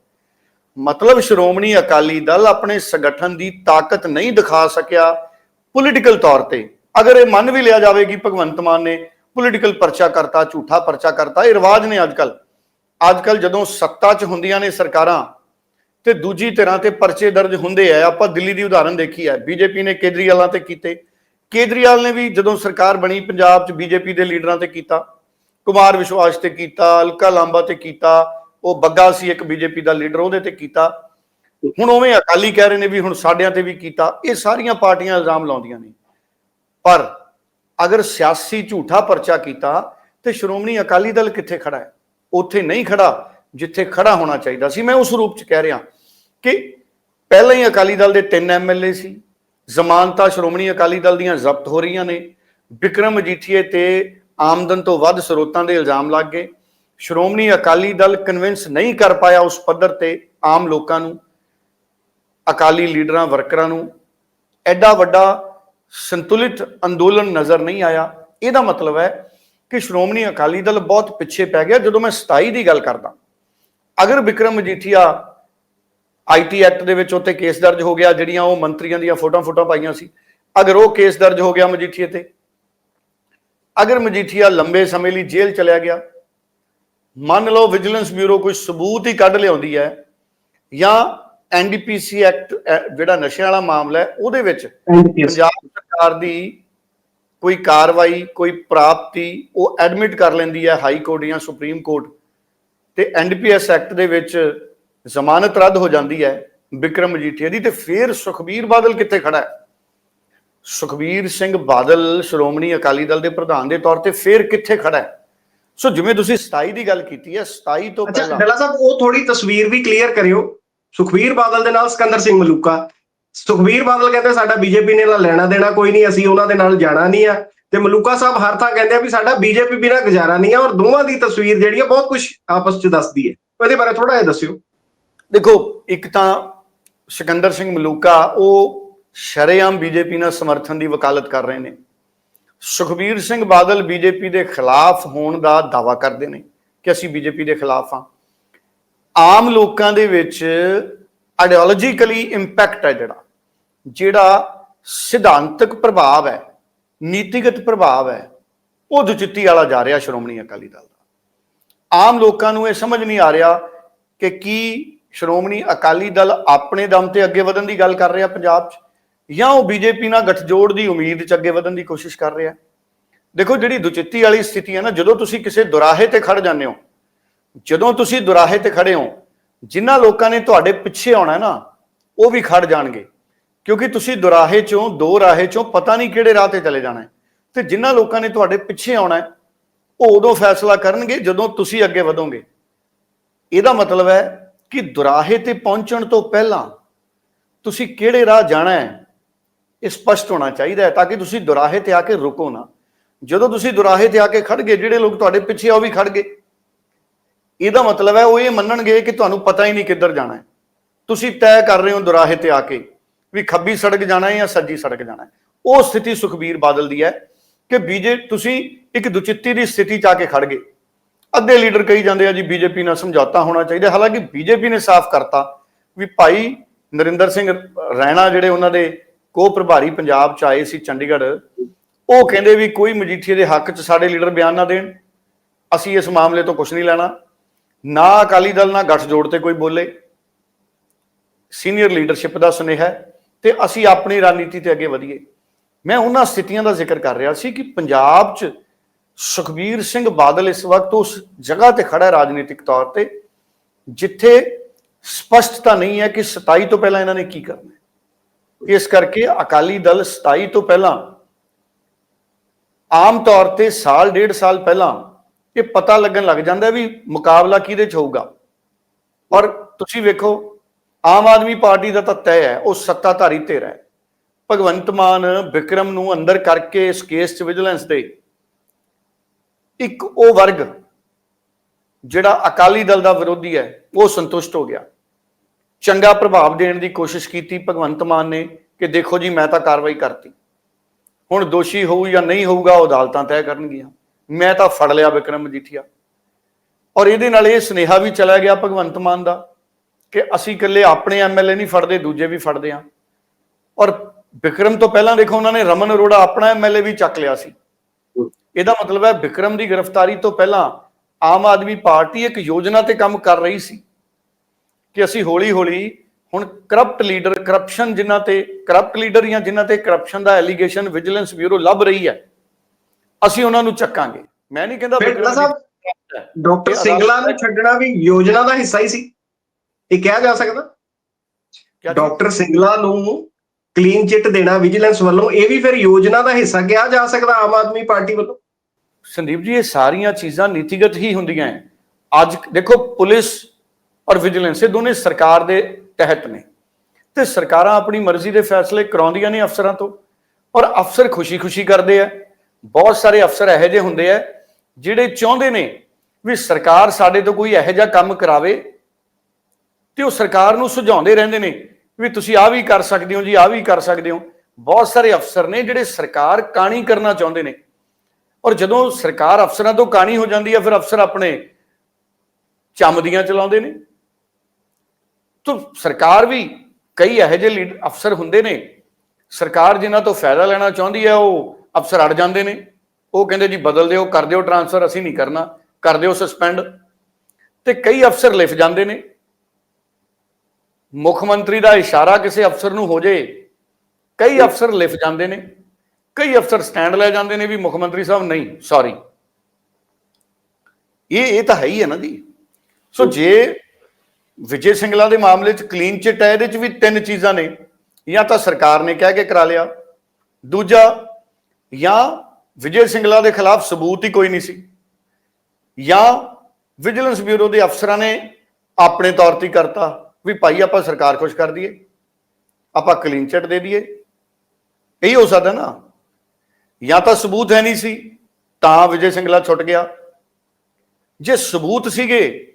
ਮਤਲਬ ਸ਼੍ਰੋਮਣੀ ਅਕਾਲੀ ਦਲ ਆਪਣੇ ਸੰਗਠਨ ਦੀ ਤਾਕਤ ਨਹੀਂ ਦਿਖਾ ਸਕਿਆ ਪੋਲੀਟੀਕਲ ਤੌਰ ਤੇ। ਅਗਰ ਇਹ ਮੰਨ ਵੀ ਲਿਆ ਜਾਵੇ ਕਿ ਭਗਵੰਤ ਮਾਨ ਨੇ ਪੋਲੀਟੀਕਲ ਪਰਚਾ ਕਰਤਾ, ਝੂਠਾ ਪਰਚਾ ਕਰਤਾ, ਇਹ ਰਿਵਾਜ ਨੇ ਅੱਜਕੱਲ ਅੱਜਕੱਲ ਜਦੋਂ ਸੱਤਾ 'ਚ ਹੁੰਦੀਆਂ ਨੇ ਸਰਕਾਰਾਂ, ਤੇ ਦੂਜੀ ਤਰ੍ਹਾਂ ਤੇ ਪਰਚੇ ਦਰਜ ਹੁੰਦੇ ਆ, ਆਪਾਂ ਦਿੱਲੀ ਦੀ ਉਦਾਹਰਨ ਦੇਖੀ ਹੈ ਬੀਜੇਪੀ ਨੇ ਕੇਜਰੀਵਾਲਾਂ ਤੇ ਕੀਤੇ। ਕੇਜਰੀਵਾਲ ਨੇ ਵੀ ਜਦੋਂ ਸਰਕਾਰ ਬਣੀ, ਪੰਜਾਬ 'ਚ ਬੀਜੇਪੀ ਦੇ ਲੀਡਰਾਂ ਤੇ ਕੀਤਾ, ਕੁਮਾਰ ਵਿਸ਼ਵਾਸ ਤੇ ਕੀਤਾ, ਅਲਕਾ ਲਾਂਬਾ ਤੇ ਕੀਤਾ ਉਹ ਬੱਗਾ ਸੀ ਇੱਕ ਬੀਜੇਪੀ ਦਾ ਲੀਡਰ, ਉਹਦੇ ਤੇ ਕੀਤਾ। ਹੁਣ ਉਵੇਂ ਅਕਾਲੀ ਕਹਿ ਰਹੇ ਨੇ ਵੀ ਹੁਣ ਸਾਡਿਆਂ ਤੇ ਵੀ ਕੀਤਾ। ਇਹ ਸਾਰੀਆਂ ਪਾਰਟੀਆਂ ਇਲਜ਼ਾਮ ਲਾਉਂਦੀਆਂ ਨੇ। ਪਰ ਅਗਰ ਸਿਆਸੀ ਝੂਠਾ ਪਰਚਾ ਕੀਤਾ, ਤੇ ਸ਼੍ਰੋਮਣੀ ਅਕਾਲੀ ਦਲ ਕਿੱਥੇ ਖੜਾ ਹੈ? ਉੱਥੇ ਨਹੀਂ ਖੜਾ ਜਿੱਥੇ ਖੜਾ ਹੋਣਾ ਚਾਹੀਦਾ ਸੀ। ਮੈਂ ਉਸ ਰੂਪ 'ਚ ਕਹਿ ਰਿਹਾ ਕਿ ਪਹਿਲਾਂ ਹੀ ਅਕਾਲੀ ਦਲ ਦੇ ਤਿੰਨ ਐਮਐਲਏ ਸੀ। ਜ਼ਮਾਨਤਾਂ ਸ਼੍ਰੋਮਣੀ ਅਕਾਲੀ ਦਲ ਦੀਆਂ ਜ਼ਬਤ ਹੋ ਰਹੀਆਂ ਨੇ। ਵਿਕਰਮ ਮਜੀਠੀਏ ਤੇ ਆਮਦਨ ਤੋਂ ਵੱਧ ਸਰੋਤਾਂ ਦੇ ਇਲਜ਼ਾਮ ਲੱਗ ਗਏ। ਸ਼੍ਰੋਮਣੀ ਅਕਾਲੀ ਦਲ ਕਨਵਿੰਸ ਨਹੀਂ ਕਰ ਪਾਇਆ ਉਸ ਪੱਧਰ ਤੇ ਆਮ ਲੋਕਾਂ ਨੂੰ, ਅਕਾਲੀ ਲੀਡਰਾਂ, ਵਰਕਰਾਂ ਨੂੰ, ਐਡਾ ਵੱਡਾ ਸੰਤੁਲਿਤ ਅੰਦੋਲਨ ਨਜ਼ਰ ਨਹੀਂ ਆਇਆ। ਇਹਦਾ ਮਤਲਬ ਹੈ ਕਿ ਸ਼੍ਰੋਮਣੀ ਅਕਾਲੀ ਦਲ ਬਹੁਤ ਪਿੱਛੇ ਪੈ ਗਿਆ। ਜਦੋਂ ਮੈਂ 27 ਦੀ ਗੱਲ ਕਰਦਾ, ਅਗਰ ਵਿਕਰਮ ਮਜੀਠੀਆ ਆਈਟੀ ਐਕਟ ਦੇ ਵਿੱਚ ਉੱਤੇ ਕੇਸ ਦਰਜ ਹੋ ਗਿਆ, ਜਿਹੜੀਆਂ ਉਹ ਮੰਤਰੀਆਂ ਦੀਆਂ ਫੋਟੋਆਂ ਫੋਟੋਆਂ ਪਾਈਆਂ ਸੀ, ਅਗਰ ਉਹ ਕੇਸ ਦਰਜ ਹੋ ਗਿਆ ਮਜੀਠੀਏ ਤੇ, ਅਗਰ ਮਜੀਠੀਆ ਲੰਬੇ ਸਮੇਂ ਲਈ ਜੇਲ੍ਹ ਚਲਿਆ ਗਿਆ ਮੰਨ ਲਓ ਵਿਜੀਲੈਂਸ ਬਿਊਰੋ ਕੋਈ ਸਬੂਤ ਹੀ ਕੱਢ ਲਿਆਉਂਦੀ ਹੈ ਜਾਂ ਐਨਡੀਪੀਸੀ ਐਕਟ ਜਿਹੜਾ ਨਸ਼ਿਆਂ ਵਾਲਾ ਮਾਮਲਾ ਹੈ ਉਹਦੇ ਵਿੱਚ ਪੰਜਾਬ ਸਰਕਾਰ ਦੀ ਕੋਈ ਕਾਰਵਾਈ ਕੋਈ ਪ੍ਰਾਪਤੀ ਉਹ ਐਡਮਿਟ ਕਰ ਲੈਂਦੀ ਹੈ ਹਾਈ ਕੋਰਟ ਜਾਂ ਸੁਪਰੀਮ ਕੋਰਟ ਤੇ ਐਨਡੀਪੀਐਸ ਐਕਟ ਦੇ ਵਿੱਚ ਜ਼ਮਾਨਤ ਰੱਦ ਹੋ ਜਾਂਦੀ ਹੈ ਵਿਕਰਮ ਮਜੀਠੀਆ ਦੀ ਤੇ ਫਿਰ ਸੁਖਬੀਰ ਬਾਦਲ ਕਿੱਥੇ ਖੜਾ ਹੈ? ਸੁਖਬੀਰ ਸਿੰਘ ਬਾਦਲ ਸ਼੍ਰੋਮਣੀ ਅਕਾਲੀ ਦਲ ਦੇ ਪ੍ਰਧਾਨ ਦੇ ਤੌਰ ਤੇ ਫਿਰ ਕਿੱਥੇ ਖੜਾ ਹੈ? ਸੋ ਜਿਵੇਂ ਤੁਸੀਂ 27 ਦੀ ਗੱਲ ਕੀਤੀ ਹੈ 27 ਤੋਂ ਅੱਛਾ ਪਹਿਲਾਂ ਡੱਲਾ ਸਾਹਿਬ ਉਹ ਥੋੜੀ ਤਸਵੀਰ ਵੀ ਕਲੀਅਰ ਕਰਿਓ। ਸੁਖਬੀਰ ਬਾਦਲ ਦੇ ਨਾਲ ਸਿਕੰਦਰ ਸਿੰਘ ਮਲੂਕਾ। ਸੁਖਬੀਰ ਬਾਦਲ ਕਹਿੰਦੇ ਸਾਡਾ ਬੀਜੇਪੀ ਨੇ ਨਾਲ ਲੈਣਾ ਦੇਣਾ ਕੋਈ ਨਹੀਂ ਅਸੀਂ ਉਹਨਾਂ ਦੇ ਨਾਲ ਜਾਣਾ ਨਹੀਂ ਆ। ਤੇ ਮਲੂਕਾ ਸਾਹਿਬ ਹਰ ਥਾਂ ਕਹਿੰਦੇ ਆ ਵੀ ਸਾਡਾ ਬੀਜੇਪੀ ਬਿਨਾਂ ਗੁਜ਼ਾਰਾ ਨਹੀਂ ਆ ਔਰ ਦੋਵਾਂ ਦੀ ਤਸਵੀਰ ਜਿਹੜੀ ਆ ਬਹੁਤ ਕੁਝ ਆਪਸ ਚ ਦੱਸਦੀ ਹੈ। ਉਹਦੇ ਬਾਰੇ ਥੋੜਾ ਜਿਹਾ ਦੱਸਿਓ। ਦੇਖੋ ਇੱਕ ਤਾਂ ਸਿਕੰਦਰ ਸਿੰਘ ਮਲੂਕਾ ਉਹ ਸ਼ਰੇਆਮ ਬੀਜੇਪੀ ਨਾਲ ਸਮਰਥਨ ਦੀ ਵਕਾਲਤ ਕਰ ਰਹੇ ਨੇ। ਸੁਖਬੀਰ ਸਿੰਘ ਬਾਦਲ ਬੀਜੇਪੀ ਦੇ ਖਿਲਾਫ ਹੋਣ ਦਾ ਦਾਵਾ ਕਰਦੇ ਨੇ ਕਿ ਅਸੀਂ ਬੀਜੇਪੀ ਦੇ ਖਿਲਾਫ ਹਾਂ। ਆਮ ਲੋਕਾਂ ਦੇ ਵਿੱਚ ਆਈਡੀਓਲੋਜੀਕਲੀ ਇੰਪੈਕਟ ਹੈ ਜਿਹੜਾ ਜਿਹੜਾ ਸਿਧਾਂਤਕ ਪ੍ਰਭਾਵ ਹੈ, ਨੀਤੀਗਤ ਪ੍ਰਭਾਵ ਹੈ, ਉਹ ਦੁਚਿੱਤੀ ਵਾਲਾ ਜਾ ਰਿਹਾ ਸ਼੍ਰੋਮਣੀ ਅਕਾਲੀ ਦਲ ਦਾ। ਆਮ ਲੋਕਾਂ ਨੂੰ ਇਹ ਸਮਝ ਨਹੀਂ ਆ ਰਿਹਾ ਕਿ ਕੀ ਸ਼੍ਰੋਮਣੀ ਅਕਾਲੀ ਦਲ ਆਪਣੇ ਦਮ ਤੇ ਅੱਗੇ ਵਧਣ ਦੀ ਗੱਲ ਕਰ ਰਿਹਾ ਪੰਜਾਬ 'ਚ। ਜਾਂ ਉਹ ਬੀਜੇਪੀ ਨਾਲ ਗੱਠਜੋੜ ਦੀ ਉਮੀਦ 'ਚ ਅੱਗੇ ਵਧਣ ਦੀ ਕੋਸ਼ਿਸ਼ ਕਰ ਰਿਹਾ। ਦੇਖੋ, ਜਿਹੜੀ ਦੁਚਿੱਤੀ ਵਾਲੀ ਸਥਿਤੀ ਹੈ ਨਾ, ਜਦੋਂ ਤੁਸੀਂ ਕਿਸੇ ਦੁਰਾਹੇ ਤੇ ਖੜ ਜਾਂਦੇ ਹੋ, ਜਦੋਂ ਤੁਸੀਂ ਦੁਰਾਹੇ ਤੇ ਖੜੇ ਹੋ ਜਿਨ੍ਹਾਂ ਲੋਕਾਂ ਨੇ ਤੁਹਾਡੇ ਪਿੱਛੇ ਆਉਣਾ ਨਾ, ਉਹ ਵੀ ਖੜ ਜਾਣਗੇ। ਕਿਉਂਕਿ ਤੁਸੀਂ ਦੁਰਾਹੇ ਚੋਂ, ਦੋ ਰਾਹੇ ਚੋਂ ਪਤਾ ਨਹੀਂ ਕਿਹੜੇ ਰਾਹ ਤੇ ਚਲੇ ਜਾਣਾ ਹੈ। ਤੇ ਜਿਨ੍ਹਾਂ ਲੋਕਾਂ ਨੇ ਤੁਹਾਡੇ ਪਿੱਛੇ ਆਉਣਾ ਉਹ ਉਦੋਂ ਫੈਸਲਾ ਕਰਨਗੇ ਜਦੋਂ ਤੁਸੀਂ ਅੱਗੇ ਵਧੋਗੇ। ਇਹਦਾ ਮਤਲਬ ਹੈ ਕਿ ਦੁਰਾਹੇ ਤੇ ਪਹੁੰਚਣ ਤੋਂ ਪਹਿਲਾਂ ਤੁਸੀਂ ਕਿਹੜੇ ਰਾਹ ਜਾਣਾ ਹੈ ਇਹ ਸਪਸ਼ਟ ਹੋਣਾ ਚਾਹੀਦਾ ਹੈ ਤਾਂ ਕਿ ਤੁਸੀਂ ਦੁਰਾਹੇ ਤੇ ਆ ਕੇ ਰੁਕੋ ਨਾ। ਜਦੋਂ ਤੁਸੀਂ ਦੁਰਾਹੇ ਤੇ ਆ ਕੇ ਖੜ ਗਏ, ਜਿਹੜੇ ਲੋਕ ਤੁਹਾਡੇ ਪਿੱਛੇ ਆ, ਉਹ ਵੀ ਖੜ ਗਏ। ਇਹਦਾ ਮਤਲਬ ਹੈ ਉਹ ਇਹ ਮੰਨਣਗੇ ਕਿ ਤੁਹਾਨੂੰ ਪਤਾ ਹੀ ਨਹੀਂ ਕਿੱਧਰ ਜਾਣਾ ਹੈ। ਤੁਸੀਂ ਤੈਅ ਕਰ ਰਹੇ ਹੋ ਦੁਰਾਹੇ ਤੇ ਆ ਕੇ ਵੀ ਖੱਬੀ ਸੜਕ ਜਾਣਾ ਹੈ ਜਾਂ ਸੱਜੀ ਸੜਕ ਜਾਣਾ ਹੈ। ਉਹ ਸਥਿਤੀ ਸੁਖਬੀਰ ਬਾਦਲ ਦੀ ਹੈ ਕਿ ਬੀਜੇ ਤੁਸੀਂ ਇੱਕ ਦੁਚਿੱਤੀ ਦੀ ਸਥਿਤੀ 'ਚ ਆ ਕੇ ਖੜ ਗਏ। ਅੱਧੇ ਲੀਡਰ ਕਹੀ ਜਾਂਦੇ ਆ ਜੀ, ਬੀਜੇਪੀ ਨਾਲ ਸਮਝੌਤਾ ਹੋਣਾ ਚਾਹੀਦਾ। ਹਾਲਾਂਕਿ ਬੀਜੇਪੀ ਨੇ ਸਾਫ਼ ਕਰਤਾ ਵੀ ਭਾਈ ਨਰਿੰਦਰ ਸਿੰਘ ਰੈਣਾ ਜਿਹੜੇ ਉਹਨਾਂ ਦੇ ਕੋ ਪ੍ਰਭਾਰੀ ਪੰਜਾਬ 'ਚ ਆਏ ਸੀ ਚੰਡੀਗੜ੍ਹ, ਉਹ ਕਹਿੰਦੇ ਵੀ ਕੋਈ ਮਜੀਠੀਏ ਦੇ ਹੱਕ 'ਚ ਸਾਡੇ ਲੀਡਰ ਬਿਆਨ ਨਾ ਦੇਣ। ਅਸੀਂ ਇਸ ਮਾਮਲੇ ਤੋਂ ਕੁਝ ਨਹੀਂ ਲੈਣਾ। ਨਾ ਅਕਾਲੀ ਦਲ ਨਾਲ ਗੱਠਜੋੜ ਤੇ ਕੋਈ ਬੋਲੇ। ਸੀਨੀਅਰ ਲੀਡਰਸ਼ਿਪ ਦਾ ਸੁਨੇਹਾ ਹੈ ਤੇ ਅਸੀਂ ਆਪਣੀ ਰਣਨੀਤੀ ਤੇ ਅੱਗੇ ਵਧੀਏ। ਮੈਂ ਉਹਨਾਂ ਸਥਿਤੀਆਂ ਦਾ ਜ਼ਿਕਰ ਕਰ ਰਿਹਾ ਸੀ ਕਿ ਪੰਜਾਬ 'ਚ ਸੁਖਬੀਰ ਸਿੰਘ ਬਾਦਲ ਇਸ ਵਕਤ ਉਸ ਜਗ੍ਹਾ ਤੇ ਖੜਾ ਹੈ ਰਾਜਨੀਤਿਕ ਤੌਰ ਤੇ, ਜਿੱਥੇ ਸਪਸ਼ਟਤਾ ਨਹੀਂ ਹੈ ਕਿ 27 ਤੋਂ ਪਹਿਲਾਂ ਇਹਨਾਂ ਨੇ ਕੀ ਕਰਨਾ ਇਸ ਕਰਕੇ ਅਕਾਲੀ ਦਲ 27 ਤੋਂ ਪਹਿਲਾਂ, ਆਮ ਤੌਰ ਤੇ ਸਾਲ ਡੇਢ ਸਾਲ ਪਹਿਲਾਂ ਇਹ ਪਤਾ ਲੱਗਣ ਲੱਗ ਜਾਂਦਾ ਵੀ ਮੁਕਾਬਲਾ ਕਿਹਦੇ ਚ ਹੋਊਗਾ। ਔਰ ਤੁਸੀਂ ਵੇਖੋ, ਆਮ ਆਦਮੀ ਪਾਰਟੀ ਦਾ ਤਾਂ ਤੈਅ ਹੈ, ਉਹ ਸੱਤਾਧਾਰੀ ਧਿਰ ਹੈ। ਭਗਵੰਤ ਮਾਨ ਵਿਕਰਮ ਨੂੰ ਅੰਦਰ ਕਰਕੇ ਇਸ ਕੇਸ 'ਚ ਵਿਜੀਲੈਂਸ ਦੇ। ਇੱਕ ਉਹ ਵਰਗ ਜਿਹੜਾ ਅਕਾਲੀ ਦਲ ਦਾ ਵਿਰੋਧੀ ਹੈ, ਉਹ ਸੰਤੁਸ਼ਟ ਹੋ ਗਿਆ। ਚੰਗਾ ਪ੍ਰਭਾਵ ਦੇਣ ਦੀ ਕੋਸ਼ਿਸ਼ ਕੀਤੀ, ਭਗਵੰਤ ਮਾਨ ਨੇ ਕਿ ਦੇਖੋ ਜੀ, ਮੈਂ ਤਾਂ ਕਾਰਵਾਈ ਕਰਤੀ। ਹੁਣ ਦੋਸ਼ੀ ਹੋਊ ਜਾਂ ਨਹੀਂ ਹੋਊਗਾ, ਉਹ ਅਦਾਲਤਾਂ ਤੈਅ ਕਰਨਗੀਆਂ। ਮੈਂ ਤਾਂ ਫੜ ਲਿਆ ਵਿਕਰਮ ਮਜੀਠੀਆ ਔਰ ਇਹਦੇ ਨਾਲ ਇਹ ਸੁਨੇਹਾ ਵੀ ਚਲਾ ਗਿਆ ਭਗਵੰਤ ਮਾਨ ਦਾ ਕਿ ਅਸੀਂ ਇਕੱਲੇ ਆਪਣੇ ਐਮਐਲਏ ਨਹੀਂ ਫੜਦੇ, ਦੂਜੇ ਵੀ ਫੜਦੇ ਆ ਔਰ ਵਿਕਰਮ ਤੋਂ ਪਹਿਲਾਂ ਦੇਖੋ, ਉਹਨਾਂ ਨੇ ਰਮਨ ਅਰੋੜਾ ਆਪਣਾ ਐਮਐਲਏ ਵੀ ਚੱਕ ਲਿਆ ਸੀ। ਇਹਦਾ ਮਤਲਬ ਹੈ ਵਿਕਰਮ ਦੀ ਗ੍ਰਿਫਤਾਰੀ ਤੋਂ ਪਹਿਲਾਂ ਆਮ ਆਦਮੀ ਪਾਰਟੀ ਇੱਕ ਯੋਜਨਾ ਤੇ ਕੰਮ ਕਰ ਰਹੀ ਸੀ। ਕਿ ਅਸੀਂ ਹੌਲੀ-ਹੌਲੀ ਹੁਣ ਕਰਪਟ ਲੀਡਰ ਕਰਪਸ਼ਨ ਜਿਨ੍ਹਾਂ ਤੇ ਕਰਪਟ ਲੀਡਰ ਜਾਂ ਜਿਨ੍ਹਾਂ ਤੇ ਕਰਪਸ਼ਨ ਦਾ ਐਲੀਗੇਸ਼ਨ ਵਿਜੀਲੈਂਸ ਬਿਊਰੋ ਲੱਭ ਰਹੀ ਹੈ ਅਸੀਂ ਉਹਨਾਂ ਨੂੰ ਚੱਕਾਂਗੇ। ਮੈਂ ਨਹੀਂ ਕਹਿੰਦਾ ਡਾਕਟਰ ਸਿੰਗਲਾ ਨੂੰ ਛੱਡਣਾ ਵੀ ਯੋਜਨਾ ਦਾ ਹਿੱਸਾ ਹੀ ਸੀ। ਇਹ ਕਿਹਾ ਜਾ ਸਕਦਾ? ਡਾਕਟਰ ਸਿੰਗਲਾ ਨੂੰ ਕਲੀਨ ਚਿੱਟ ਦੇਣਾ ਵਿਜੀਲੈਂਸ ਵੱਲੋਂ ਇਹ ਵੀ ਫਿਰ ਯੋਜਨਾ ਦਾ ਹਿੱਸਾ ਕਿਹਾ ਜਾ ਸਕਦਾ ਆਮ ਆਦਮੀ ਪਾਰਟੀ ਵੱਲੋਂ? ਸੰਦੀਪ ਜੀ ਇਹ ਸਾਰੀਆਂ ਚੀਜ਼ਾਂ ਨੀਤੀਗਤ ਹੀ ਹੁੰਦੀਆਂ ਹੈ। ਅੱਜ ਦੇਖੋ ਪੁਲਿਸ ਔਰ ਵਿਜੀਲੈਂਸ, ਇਹ ਦੋਨੇ ਸਰਕਾਰ ਦੇ ਤਹਿਤ ਨੇ। ਤੇ ਸਰਕਾਰਾਂ ਆਪਣੀ ਮਰਜ਼ੀ ਦੇ ਫੈਸਲੇ ਕਰਾਉਂਦੀਆਂ ਨੇ ਅਫਸਰਾਂ ਤੋਂ। ਔਰ ਅਫਸਰ ਖੁਸ਼ੀ-ਖੁਸ਼ੀ ਕਰਦੇ ਆ। ਬਹੁਤ ਸਾਰੇ ਅਫਸਰ ਇਹੋ ਜਿਹੇ ਹੁੰਦੇ ਆ, ਜਿਹੜੇ ਚਾਹੁੰਦੇ ਨੇ ਵੀ ਸਰਕਾਰ ਸਾਡੇ ਤੋਂ ਕੋਈ ਇਹੋ ਜਿਹਾ ਕੰਮ ਕਰਾਵੇ। ਤੇ ਉਹ ਸਰਕਾਰ ਨੂੰ ਸੁਝਾਉਂਦੇ ਰਹਿੰਦੇ ਨੇ ਵੀ ਤੁਸੀਂ ਆਹ ਵੀ ਕਰ ਸਕਦੇ ਹੋ ਜੀ, ਆਹ ਵੀ ਕਰ ਸਕਦੇ ਹੋ। ਬਹੁਤ ਸਾਰੇ ਅਫਸਰ ਨੇ ਜਿਹੜੇ ਸਰਕਾਰ ਕਾਣੀ ਕਰਨਾ ਚਾਹੁੰਦੇ ਨੇ। ਔਰ ਜਦੋਂ ਸਰਕਾਰ ਅਫਸਰਾਂ ਤੋਂ ਕਾਣੀ ਹੋ ਜਾਂਦੀ ਹੈ ਫਿਰ ਅਫਸਰ ਆਪਣੇ ਚਮਦੀਆਂ ਚਲਾਉਂਦੇ ਨੇ। ਤਾਂ ਸਰਕਾਰ ਵੀ ਕਈ ਇਹੋ ਜਿਹੇ ਲੀਡ ਅਫਸਰ ਹੁੰਦੇ ਨੇ। ਸਰਕਾਰ ਜਿਨ੍ਹਾਂ ਤੋਂ ਫਾਇਦਾ ਲੈਣਾ ਚਾਹੁੰਦੀ ਹੈ, ਉਹ ਅਫਸਰ ਅੜ ਜਾਂਦੇ ਨੇ। ਉਹ ਕਹਿੰਦੇ ਜੀ ਬਦਲ ਦਿਓ, ਕਰ ਦਿਓ ਟ੍ਰਾਂਸਫਰ ਅਸੀਂ ਨਹੀਂ ਕਰਨਾ। ਕਰ ਦਿਓ ਸਸਪੈਂਡ ਤੇ ਕਈ ਅਫਸਰ ਲਿਫ ਜਾਂਦੇ ਨੇ। ਮੁੱਖ ਮੰਤਰੀ ਦਾ ਇਸ਼ਾਰਾ ਕਿਸੇ ਅਫਸਰ ਨੂੰ ਹੋ ਜੇ, ਕਈ ਅਫਸਰ ਲਿਫ ਜਾਂਦੇ ਨੇ। ਕਈ ਅਫਸਰ ਸਟੈਂਡ ਲੈ ਜਾਂਦੇ ਨੇ ਵੀ ਮੁੱਖ ਮੰਤਰੀ ਸਾਹਿਬ ਨਹੀਂ ਸੌਰੀ ਇਹ ਇਹ ਤਾਂ ਹੈ ਹੀ ਹੈ ਨਾ ਜੀ। ਸੋ ਜੇ ਵਿਜੇ ਸਿੰਗਲਾ ਦੇ ਮਾਮਲੇ 'ਚ ਕਲੀਨ ਚਿੱਟ ਹੈ, ਇਹਦੇ 'ਚ ਵੀ ਤਿੰਨ ਚੀਜ਼ਾਂ ਨੇ। ਜਾਂ ਤਾਂ ਸਰਕਾਰ ਨੇ ਕਹਿ ਕੇ ਕਰਾ ਲਿਆ। ਦੂਜਾ, ਜਾਂ ਵਿਜੇ ਸਿੰਗਲਾ ਦੇ ਖਿਲਾਫ ਸਬੂਤ ਹੀ ਕੋਈ ਨਹੀਂ ਸੀ। ਜਾਂ ਵਿਜੀਲੈਂਸ ਬਿਊਰੋ ਦੇ ਅਫਸਰਾਂ ਨੇ ਆਪਣੇ ਤੌਰ ਤੇ ਕਰਤਾ ਵੀ ਭਾਈ ਆਪਾਂ ਸਰਕਾਰ ਖੁਸ਼ ਕਰ ਦਈਏ, ਆਪਾਂ ਕਲੀਨ ਚਿੱਟ ਦੇ ਦਈਏ। ਇਹੀ ਹੋ ਸਕਦਾ ਨਾ। ਜਾਂ ਤਾਂ ਸਬੂਤ ਹੈ ਨਹੀਂ ਸੀ, ਤਾਂ ਵਿਜੇ ਸਿੰਗਲਾ ਛੁੱਟ ਗਿਆ। ਜੇ ਸਬੂਤ ਸੀਗੇ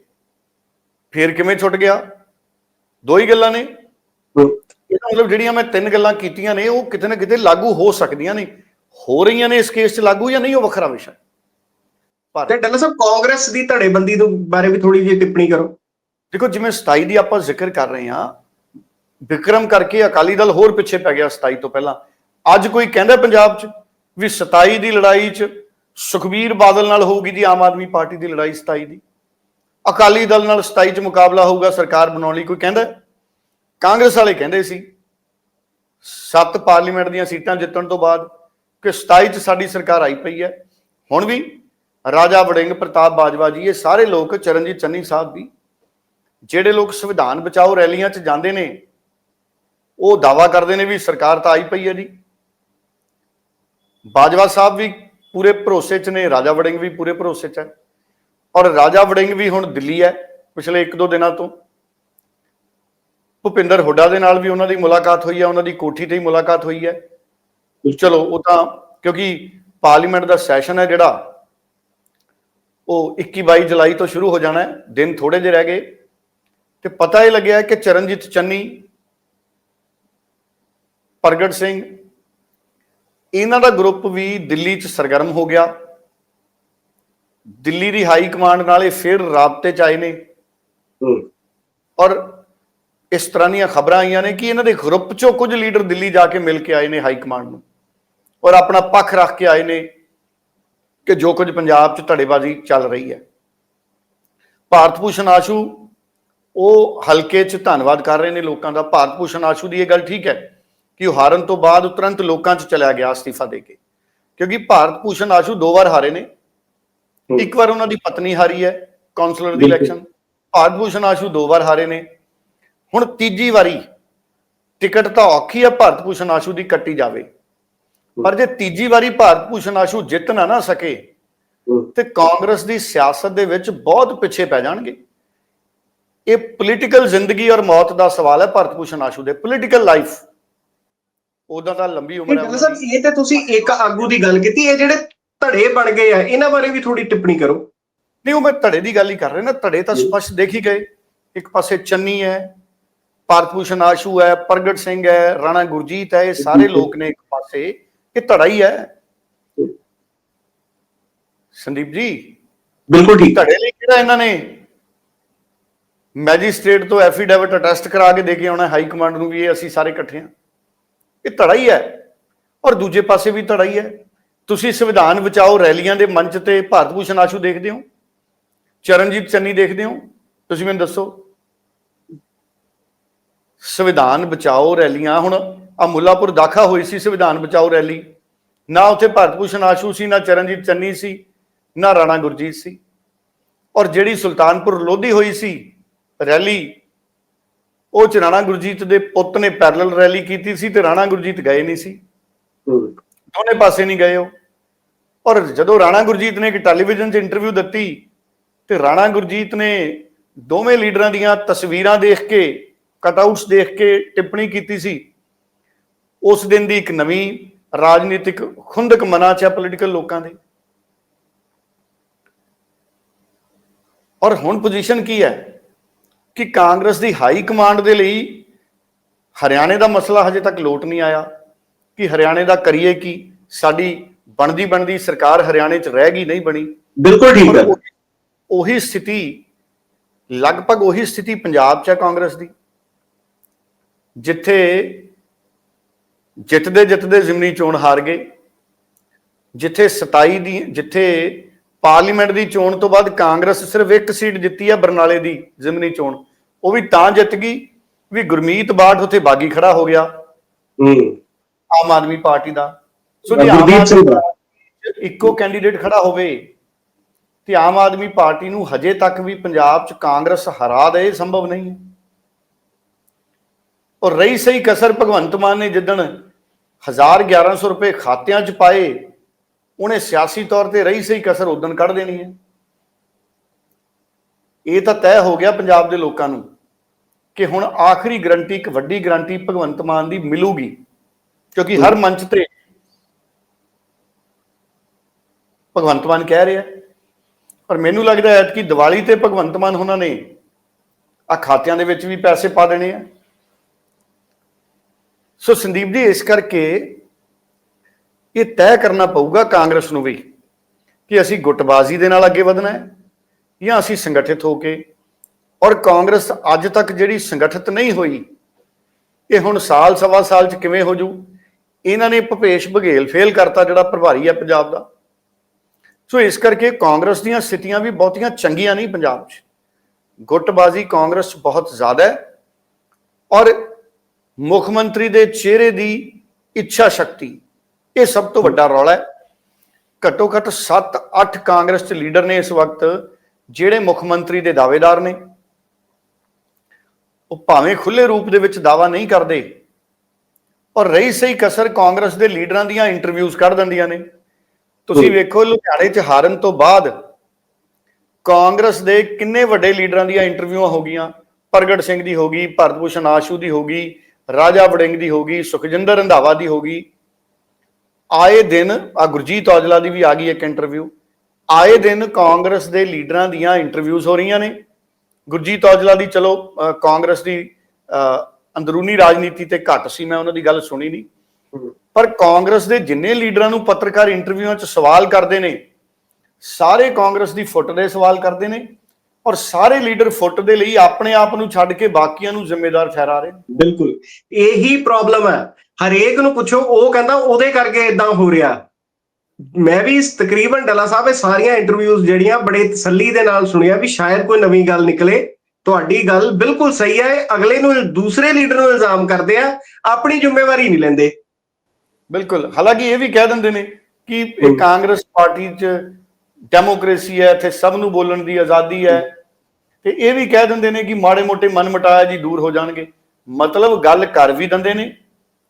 ਫਿਰ ਕਿਵੇਂ ਛੁੱਟ ਗਿਆ? ਦੋ ਹੀ ਗੱਲਾਂ ਨੇ। ਇਹਦਾ ਮਤਲਬ ਜਿਹੜੀਆਂ ਮੈਂ ਤਿੰਨ ਗੱਲਾਂ ਕੀਤੀਆਂ ਨੇ ਉਹ ਕਿਤੇ ਨਾ ਕਿਤੇ ਲਾਗੂ ਹੋ ਸਕਦੀਆਂ ਨੇ। ਹੋ ਰਹੀਆਂ ਨੇ ਇਸ ਕੇਸ 'ਚ ਲਾਗੂ ਜਾਂ ਨਹੀਂ ਉਹ ਵੱਖਰਾ ਵਿਸ਼ਾ। ਹੈ। ਪਰ ਤੇ ਡੱਲਾ ਸਾਹਿਬ ਕਾਂਗਰਸ ਦੀ ਧੜੇਬੰਦੀ ਤੋਂ ਬਾਰੇ ਵੀ ਥੋੜੀ ਜਿਹੀ ਟਿੱਪਣੀ ਕਰੋ। ਦੇਖੋ ਜਿਵੇਂ 27 ਦੀ ਆਪਾਂ ਜ਼ਿਕਰ ਕਰ ਰਹੇ ਹਾਂ ਵਿਕਰਮ ਕਰਕੇ ਅਕਾਲੀ ਦਲ ਹੋਰ ਪਿੱਛੇ ਪੈ ਗਿਆ 27 ਤੋਂ ਪਹਿਲਾਂ। ਅੱਜ ਕੋਈ ਕਹਿੰਦਾ ਪੰਜਾਬ 'ਚ ਵੀ 27 ਦੀ ਲੜਾਈ 'ਚ ਸੁਖਬੀਰ ਬਾਦਲ ਨਾਲ ਹੋਊਗੀ ਜੀ ਆਮ ਆਦਮੀ ਪਾਰਟੀ ਦੀ ਲੜਾਈ 27 ਦੀ। ਅਕਾਲੀ ਦਲ ਨਾਲ 27 'ਚ ਮੁਕਾਬਲਾ ਹੋਊਗਾ, ਸਰਕਾਰ ਬਣਾਉਣ ਲਈ ਕੋਈ ਕਹਿੰਦਾ? ਕਾਂਗਰਸ ਵਾਲੇ ਕਹਿੰਦੇ ਸੀ, ਸੱਤ ਪਾਰਲੀਮੈਂਟ ਦੀਆਂ ਸੀਟਾਂ ਜਿੱਤਣ ਤੋਂ ਬਾਅਦ ਕਿ 27 'ਚ ਸਾਡੀ ਸਰਕਾਰ ਆਈ ਪਈ ਹੈ। ਹੁਣ ਵੀ ਰਾਜਾ ਵੜਿੰਗ ਪ੍ਰਤਾਪ ਬਾਜਵਾ ਜੀ, ਇਹ ਸਾਰੇ ਲੋਕ ਚਰਨਜੀਤ ਚੰਨੀ ਸਾਹਿਬ ਵੀ ਜਿਹੜੇ ਲੋਕ ਸੰਵਿਧਾਨ ਬਚਾਓ ਰੈਲੀਆਂ 'ਚ ਜਾਂਦੇ ਨੇ, ਉਹ ਦਾਵਾ ਕਰਦੇ ਨੇ ਵੀ ਸਰਕਾਰ ਤਾਂ ਆਈ ਪਈ ਹੈ ਜੀ। ਬਾਜਵਾ ਸਾਹਿਬ ਵੀ ਪੂਰੇ ਭਰੋਸੇ 'ਚ ਨੇ, ਰਾਜਾ ਵੜਿੰਗ ਵੀ ਪੂਰੇ ਭਰੋਸੇ 'ਚ ਹੈ। ਔਰ ਰਾਜਾ ਵੜਿੰਗ ਵੀ ਹੁਣ ਦਿੱਲੀ ਹੈ, ਪਿਛਲੇ 1-2 ਦਿਨਾਂ ਤੋਂ। ਭੁਪਿੰਦਰ ਹੁੱਡਾ ਦੇ ਨਾਲ ਵੀ ਉਹਨਾਂ ਦੀ ਮੁਲਾਕਾਤ ਹੋਈ ਹੈ, ਉਹਨਾਂ ਦੀ ਕੋਠੀ ਤੇ ਹੀ ਮੁਲਾਕਾਤ ਹੋਈ ਹੈ। ਚਲੋ, ਉਹ ਤਾਂ, ਕਿਉਂਕਿ ਪਾਰਲੀਮੈਂਟ ਦਾ ਸੈਸ਼ਨ ਹੈ ਜਿਹੜਾ, ਉਹ 21-22 ਜੁਲਾਈ ਤੋਂ ਸ਼ੁਰੂ ਹੋ ਜਾਣਾ ਹੈ, ਦਿਨ ਥੋੜੇ ਜਿਹੇ ਰਹਿ ਗਏ। ਤੇ ਪਤਾ ਹੀ ਲੱਗਿਆ ਕਿ ਚਰਨਜੀਤ ਚੰਨੀ, ਪ੍ਰਗਟ ਸਿੰਘ, ਇਹਨਾਂ ਦਾ ਗਰੁੱਪ ਵੀ ਦਿੱਲੀ 'ਚ ਸਰਗਰਮ ਹੋ ਗਿਆ। ਦਿੱਲੀ ਦੀ ਹਾਈ ਕਮਾਂਡ ਨਾਲ ਇਹ ਫਿਰ ਰਾਬਤੇ 'ਚ ਆਏ ਨੇ। ਔਰ ਇਸ ਤਰ੍ਹਾਂ ਦੀਆਂ ਖਬਰਾਂ ਆਈਆਂ ਨੇ ਕਿ ਇਹਨਾਂ ਦੇ ਗਰੁੱਪ 'ਚੋਂ ਕੁਝ ਲੀਡਰ ਦਿੱਲੀ ਜਾ ਕੇ ਮਿਲ ਕੇ ਆਏ ਨੇ ਹਾਈ ਕਮਾਂਡ ਨੂੰ। ਔਰ ਆਪਣਾ ਪੱਖ ਰੱਖ ਕੇ ਆਏ ਨੇ ਕਿ ਜੋ ਕੁਝ ਪੰਜਾਬ 'ਚ ਧੜੇਬਾਜ਼ੀ ਚੱਲ ਰਹੀ ਹੈ। ਭਾਰਤ ਭੂਸ਼ਣ ਆਸ਼ੂ ਉਹ ਹਲਕੇ 'ਚ ਧੰਨਵਾਦ ਕਰ ਰਹੇ ਨੇ ਲੋਕਾਂ ਦਾ। ਭਾਰਤ ਭੂਸ਼ਣ ਆਸ਼ੂ ਦੀ ਇਹ ਗੱਲ ਠੀਕ ਹੈ ਕਿ ਉਹ ਹਾਰਨ ਤੋਂ ਬਾਅਦ ਤੁਰੰਤ ਲੋਕਾਂ 'ਚ ਚਲਿਆ ਗਿਆ ਅਸਤੀਫਾ ਦੇ ਕੇ। ਕਿਉਂਕਿ ਭਾਰਤ ਭੂਸ਼ਣ ਆਸ਼ੂ ਦੋ ਵਾਰ ਹਾਰੇ ਨੇ। ਇੱਕ ਵਾਰ ਉਹਨਾਂ ਦੀ ਪਤਨੀ ਹਾਰੀ ਹੈ ਕਾਉਂਸਲਰ ਦੀ। ਇਲੈਕਸ਼ਨ ਭਾਰਤ ਭੂਸ਼ਣ ਆਸ਼ੂ ਦੋ ਵਾਰ ਹਾਰੇ ਨੇ। ਹੁਣ ਤੀਜੀ ਵਾਰੀ ਟਿਕਟ ਤਾਂ ਔਖੀ ਹੈ ਭਾਰਤ ਭੂਸ਼ਣ ਆਸ਼ੂ ਦੀ ਕੱਟੀ ਜਾਵੇ। ਪਰ ਜੇ ਤੀਜੀ ਵਾਰੀ ਭਾਰਤ ਭੂਸ਼ਣ ਆਸ਼ੂ ਜਿੱਤ ਨਾ ਨਾ ਸਕੇ ਤੇ ਕਾਂਗਰਸ ਦੀ ਸਿਆਸਤ ਦੇ ਵਿੱਚ ਬਹੁਤ ਪਿੱਛੇ ਪੈ ਜਾਣਗੇ। ਇਹ ਪੋਲੀਟੀਕਲ ਜ਼ਿੰਦਗੀ ਔਰ ਮੌਤ ਦਾ ਸਵਾਲ ਹੈ ਭਾਰਤ ਭੂਸ਼ਣ ਆਸ਼ੂ ਦੇ ਪੋਲੀਟੀਕਲ ਲਾਈਫ ਉਦਾਂ ਤਾਂ ਲੰਬੀ ਉਮਰ ਹੈ। ਦੀ। ਇਹ ਤੇ ਤੁਸੀਂ ਇੱਕ ਆਗੂ ਦੀ ਗੱਲ ਕੀਤੀ ਇਹ ਜਿਹੜੇ ਧੜੇ ਬਣ ਗਏ ਆ ਇਹਨਾਂ ਬਾਰੇ ਵੀ ਥੋੜੀ ਟਿੱਪਣੀ ਕਰੋ। ਨਹੀਂ ਉਹ ਮੈਂ ਧੜੇ ਦੀ ਗੱਲ ਹੀ ਕਰ ਰਿਹਾ ਨਾ ਧੜੇ ਤਾਂ। ਸਪਸ਼ਟ ਦੇਖ ਹੀ ਗਏ। ਇੱਕ ਪਾਸੇ ਚੰਨੀ ਹੈ ਭਾਰਤ ਭੂਸ਼ਣ ਆਸ਼ੂ ਹੈ ਪ੍ਰਗਟ ਸਿੰਘ ਹੈ ਰਾਣਾ ਗੁਰਜੀਤ ਹੈ ਇਹ ਸਾਰੇ। ਲੋਕ ਨੇ ਇੱਕ ਪਾਸੇ। ਇਹ ਧੜਾ ਹੀ ਹੈ। ਸੰਦੀਪ ਜੀ? ਬਿਲਕੁਲ ਠੀਕ। ਧੜੇ ਲਈ ਕਿਹੜਾ ਇਹਨਾਂ ਨੇ? ਮੈਜਿਸਟ੍ਰੇਟ ਤੋਂ ਐਫੀਡੇਵਿਟ ਅਟੈਸਟ ਕਰਾ ਕੇ ਦੇ ਕੇ ਆਉਣਾ ਹਾਈ ਕਮਾਂਡ ਨੂੰ ਵੀ ਇਹ ਅਸੀਂ ਸਾਰੇ ਇਕੱਠੇ ਹਾਂ। ਇਹ ਧੜਾ ਹੀ ਹੈ। ਔਰ ਦੂਜੇ ਪਾਸੇ ਵੀ ਧੜਾ ਹੀ ਹੈ। ਤੁਸੀਂ ਸੰਵਿਧਾਨ ਬਚਾਓ ਰੈਲੀਆਂ ਦੇ ਮੰਚ ਤੇ ਭਾਰਤ ਭੂਸ਼ਣ ਆਸ਼ੂ ਦੇਖਦੇ ਹੋ? ਚਰਨਜੀਤ ਚੰਨੀ ਦੇਖਦੇ ਹੋ? ਤੁਸੀਂ ਮੈਨੂੰ ਦੱਸੋ। ਸੰਵਿਧਾਨ ਬਚਾਓ ਰੈਲੀਆਂ ਹੁਣ ਆ ਮੁੱਲਾਪੁਰ ਦਾਖਾ ਹੋਈ ਸੀ ਸੰਵਿਧਾਨ ਬਚਾਓ ਰੈਲੀ। ਨਾ ਉੱਥੇ ਭਾਰਤ ਭੂਸ਼ਣ ਆਸ਼ੂ ਸੀ ਨਾ ਚਰਨਜੀਤ ਚੰਨੀ ਸੀ ਨਾ ਰਾਣਾ ਗੁਰਜੀਤ ਸੀ। ਔਰ ਜਿਹੜੀ ਸੁਲਤਾਨਪੁਰ ਲੋਧੀ ਹੋਈ ਸੀ ਰੈਲੀ ਉਹ ਚ ਰਾਣਾ ਗੁਰਜੀਤ ਦੇ ਪੁੱਤ ਨੇ ਪੈਰਲਲ ਰੈਲੀ ਕੀਤੀ ਸੀ ਤੇ ਰਾਣਾ ਗੁਰਜੀਤ ਗਏ ਨਹੀਂ ਸੀ। ਦੋਨੇ ਪਾਸੇ ਨਹੀਂ ਗਏ ਉਹ। ਔਰ ਜਦੋਂ ਰਾਣਾ ਗੁਰਜੀਤ ਨੇ ਇੱਕ ਟੈਲੀਵਿਜ਼ਨ 'ਚ ਇੰਟਰਵਿਊ ਦਿੱਤੀ, ਤੇ ਰਾਣਾ ਗੁਰਜੀਤ ਨੇ ਦੋਵੇਂ ਲੀਡਰਾਂ ਦੀਆਂ ਤਸਵੀਰਾਂ ਦੇਖ ਕੇ ਕਟਆਊਟਸ ਦੇਖ ਕੇ ਟਿੱਪਣੀ ਕੀਤੀ ਸੀ। ਉਸ ਦਿਨ ਦੀ ਇੱਕ ਨਵੀਂ ਰਾਜਨੀਤਿਕ ਖੁੰਦਕ ਮਨਾ 'ਚ ਹੈ ਪੋਲੀਟੀਕਲ ਲੋਕਾਂ ਦੇ। ਔਰ ਹੁਣ ਪੋਜੀਸ਼ਨ ਕੀ ਹੈ? ਕਿ ਕਾਂਗਰਸ ਦੀ ਹਾਈ ਕਮਾਂਡ ਦੇ ਲਈ ਹਰਿਆਣੇ ਦਾ ਮਸਲਾ ਹਜੇ ਤੱਕ ਲੋਟ ਨਹੀਂ ਆਇਆ। ਕਿ ਹਰਿਆਣੇ ਦਾ ਕਰੀਏ ਕੀ? ਸਾਡੀ ਬਣਦੀ ਬਣਦੀ ਸਰਕਾਰ ਹਰਿਆਣੇ 'ਚ ਰਹਿ ਗਈ ਨਹੀਂ ਬਣੀ। ਬਿਲਕੁਲ ਠੀਕ ਹੈ ਉਹੀ ਸਥਿਤੀ ਲਗਭਗ ਉਹੀ ਸਥਿਤੀ ਪੰਜਾਬ 'ਚ ਹੈ ਕਾਂਗਰਸ ਦੀ। ਜਿੱਥੇ ਜਿੱਤਦੇ ਜਿੱਤਦੇ ਜ਼ਿਮਨੀ ਚੋਣ ਹਾਰ ਗਏ। ਜਿੱਥੇ 27 ਦੀ ਜਿੱਥੇ ਪਾਰਲੀਮੈਂਟ ਦੀ ਚੋਣ ਤੋਂ ਬਾਅਦ ਕਾਂਗਰਸ ਸਿਰਫ ਇੱਕ ਸੀਟ ਜਿੱਤੀ ਹੈ ਬਰਨਾਲੇ ਦੀ ਜ਼ਿਮਨੀ ਚੋਣ ਉਹ ਵੀ ਤਾਂ ਜਿੱਤ ਗਈ ਵੀ ਗੁਰਮੀਤ ਬਾਠ ਉੱਥੇ ਬਾਗੀ ਖੜਾ ਹੋ ਗਿਆ। ਹੂੰ। ਆਮ ਆਦਮੀ ਪਾਰਟੀ ਦਾ। ਸੋ ਜੇ ਆਮ ਆਦਮੀ ਇੱਕੋ ਕੈਂਡੀਡੇਟ ਖੜਾ ਹੋਵੇ ਤੇ ਆਮ ਆਦਮੀ ਪਾਰਟੀ ਨੂੰ ਹਜੇ ਤੱਕ ਵੀ ਪੰਜਾਬ 'ਚ ਕਾਂਗਰਸ ਹਰਾ ਦੇ ਸੰਭਵ ਨਹੀਂ ਹੈ। ਔਰ ਰਹੀ ਸਹੀ ਕਸਰ ਭਗਵੰਤ ਮਾਨ ਨੇ ਜਿੱਦਣ 1100 ਰੁਪਏ ਖਾਤਿਆਂ 'ਚ ਪਾਏ ਉਹਨੇ ਸਿਆਸੀ ਤੌਰ ਤੇ ਰਹੀ ਸਹੀ ਕਸਰ ਉਦੋਂ ਕੱਢ ਦੇਣੀ ਹੈ। ਇਹ ਤਾਂ ਤੈਅ ਹੋ ਗਿਆ ਪੰਜਾਬ ਦੇ ਲੋਕਾਂ ਨੂੰ ਕਿ ਹੁਣ ਆਖਰੀ ਗਰੰਟੀ ਇੱਕ ਵੱਡੀ ਗਰੰਟੀ ਭਗਵੰਤ ਮਾਨ ਦੀ ਮਿਲੂਗੀ ਕਿਉਂਕਿ ਹਰ ਮੰਚ ਤੇ ਭਗਵੰਤ ਮਾਨ ਕਹਿ ਰਿਹਾ। ਪਰ ਮੈਨੂੰ ਲੱਗਦਾ ਹੈ ਕਿ ਦੀਵਾਲੀ ਤੇ ਭਗਵੰਤ ਮਾਨ ਉਹਨਾਂ ਨੇ ਆ ਖਾਤਿਆਂ ਦੇ ਵਿੱਚ ਵੀ ਪੈਸੇ ਪਾ ਦੇਣੇ ਆ। ਸੋ ਸੰਦੀਪ ਜੀ, ਇਸ ਕਰਕੇ ਇਹ ਤੈਅ ਕਰਨਾ ਪਊਗਾ ਕਾਂਗਰਸ ਨੂੰ ਵੀ ਕਿ ਅਸੀਂ ਗੁੱਟਬਾਜ਼ੀ ਦੇ ਨਾਲ ਅੱਗੇ ਵਧਣਾ ਹੈ ਜਾਂ ਅਸੀਂ ਸੰਗਠਿਤ ਹੋ ਕੇ। ਔਰ ਕਾਂਗਰਸ ਅੱਜ ਤੱਕ ਜਿਹੜੀ ਸੰਗਠਿਤ ਨਹੀਂ ਹੋਈ, ਇਹ ਹੁਣ ਸਾਲ ਸਵਾ ਸਾਲ ਚ ਕਿਵੇਂ ਹੋ ਜੂ? ਇਹਨਾਂ ਨੇ ਭਪੇਸ਼ ਬਘੇਲ ਫੇਲ ਕਰਤਾ ਜਿਹੜਾ ਪ੍ਰਭਾਰੀ ਹੈ ਪੰਜਾਬ ਦਾ। ਸੋ ਇਸ ਕਰਕੇ ਕਾਂਗਰਸ ਦੀਆਂ ਸਥਿਤੀਆਂ ਵੀ ਬਹੁਤੀਆਂ ਚੰਗੀਆਂ ਨਹੀਂ ਪੰਜਾਬ 'ਚ। ਗੁੱਟਬਾਜ਼ੀ ਕਾਂਗਰਸ 'ਚ ਬਹੁਤ ਜ਼ਿਆਦਾ ਹੈ ਔਰ ਮੁੱਖ ਮੰਤਰੀ ਦੇ ਚਿਹਰੇ ਦੀ ਇੱਛਾ ਸ਼ਕਤੀ, ਇਹ ਸਭ ਤੋਂ ਵੱਡਾ ਰੌਲਾ ਹੈ। ਘੱਟੋ ਘੱਟ 7-8 ਕਾਂਗਰਸ 'ਚ ਲੀਡਰ ਨੇ ਇਸ ਵਕਤ ਜਿਹੜੇ ਮੁੱਖ ਮੰਤਰੀ ਦੇ ਦਾਅਵੇਦਾਰ ਨੇ, ਉਹ ਭਾਵੇਂ ਖੁੱਲੇ ਰੂਪ ਦੇ ਵਿੱਚ ਦਾਵਾ ਨਹੀਂ ਕਰਦੇ, ਔਰ ਰਹੀ ਸਹੀ ਕਸਰ ਕਾਂਗਰਸ ਦੇ ਲੀਡਰਾਂ ਦੀਆਂ ਇੰਟਰਵਿਊਜ਼ ਕੱਢ ਦਿੰਦੀਆਂ ਨੇ। ਤੁਸੀਂ। ਵੇਖੋ ਲੁਧਿਆਣੇ 'ਚ ਹਾਰਨ ਤੋਂ ਬਾਅਦ ਕਾਂਗਰਸ ਦੇ ਕਿੰਨੇ ਵੱਡੇ ਲੀਡਰਾਂ ਦੀਆਂ ਇੰਟਰਵਿਊਆਂ ਹੋ ਗਈਆਂ ਪ੍ਰਗਟ ਸਿੰਘ ਦੀ ਹੋ ਗਈ ਭਰਤ ਭੂਸ਼ਣ ਆਸ਼ੂ ਦੀ ਹੋ ਗਈ ਰਾਜਾ ਵੜਿੰਗ ਦੀ ਹੋ ਗਈ ਸੁਖਜਿੰਦਰ ਰੰਧਾਵਾ ਦੀ ਹੋ ਗਈ ਆਏ ਦਿਨ ਆ ਗੁਰਜੀਤ ਔਜਲਾ ਦੀ ਵੀ ਆ ਗਈ ਇੱਕ ਇੰਟਰਵਿਊ ਆਏ ਦਿਨ ਕਾਂਗਰਸ ਦੇ ਲੀਡਰਾਂ ਦੀਆਂ ਇੰਟਰਵਿਊਜ਼ ਹੋ ਰਹੀਆਂ ਨੇ ਗੁਰਜੀਤ ਔਜਲਾ ਦੀ ਚਲੋ ਕਾਂਗਰਸ ਦੀ ਅੰਦਰੂਨੀ ਰਾਜਨੀਤੀ ਤੇ ਘੱਟ ਸੀ ਮੈਂ ਉਹਨਾਂ ਦੀ ਗੱਲ ਸੁਣੀ ਨਹੀਂ। ਪਰ ਕਾਂਗਰਸ ਦੇ ਜਿੰਨੇ ਲੀਡਰਾਂ ਨੂੰ ਪੱਤਰਕਾਰ ਇੰਟਰਵਿਊਆਂ 'ਚ ਸਵਾਲ ਕਰਦੇ ਨੇ, ਸਾਰੇ ਕਾਂਗਰਸ ਦੀ ਫੁੱਟ ਦੇ ਸਵਾਲ ਕਰਦੇ ਨੇ ਔਰ ਸਾਰੇ ਲੀਡਰ ਫੁੱਟ ਦੇ ਲਈ ਆਪਣੇ ਆਪ ਨੂੰ ਛੱਡ ਕੇ ਬਾਕੀਆਂ ਨੂੰ ਜ਼ਿੰਮੇਦਾਰ ਠਹਿਰਾ ਰਹੇ ਬਿਲਕੁਲ। ਇਹੀ ਪ੍ਰੋਬਲਮ ਹੈ। ਹਰੇਕ ਨੂੰ ਪੁੱਛੋ, ਉਹ ਕਹਿੰਦਾ ਉਹਦੇ ਕਰਕੇ ਇਦਾਂ ਹੋ ਰਿਹਾ। ਮੈਂ ਵੀ ਤਕਰੀਬਨ ਡੱਲਾ ਸਾਹਿਬ ਇਹ ਸਾਰੀਆਂ ਇੰਟਰਵਿਊਜ਼ ਜਿਹੜੀਆਂ ਬੜੇ ਤਸੱਲੀ ਦੇ ਨਾਲ ਸੁਣੀਆਂ ਵੀ ਸ਼ਾਇਦ ਕੋਈ ਨਵੀਂ ਗੱਲ ਨਿਕਲੇ। ਤੁਹਾਡੀ ਗੱਲ ਬਿਲਕੁਲ ਸਹੀ ਹੈ। ਅਗਲੇ ਨੂੰ, ਦੂਸਰੇ ਲੀਡਰ ਨੂੰ ਇਲਜ਼ਾਮ ਕਰਦੇ ਆ। ਆਪਣੀ ਜ਼ਿੰਮੇਵਾਰੀ ਨਹੀਂ ਲੈਂਦੇ। ਬਿਲਕੁਲ। ਹਾਲਾਂਕਿ ਇਹ ਵੀ ਕਹਿ ਦਿੰਦੇ ਨੇ ਕਿ ਇਹ। ਕਾਂਗਰਸ ਪਾਰਟੀ 'ਚ ਡੈਮੋਕ੍ਰੇਸੀ ਹੈ ਇੱਥੇ ਸਭ ਨੂੰ ਬੋਲਣ ਦੀ ਆਜ਼ਾਦੀ ਹੈ। ਤੇ ਇਹ ਵੀ ਕਹਿ ਦਿੰਦੇ ਨੇ ਕਿ ਮਾੜੇ ਮੋਟੇ ਮਨ ਮਟਾਇਆ ਜੀ ਦੂਰ ਹੋ ਜਾਣਗੇ। ਮਤਲਬ ਗੱਲ ਕਰ ਵੀ ਦਿੰਦੇ ਨੇ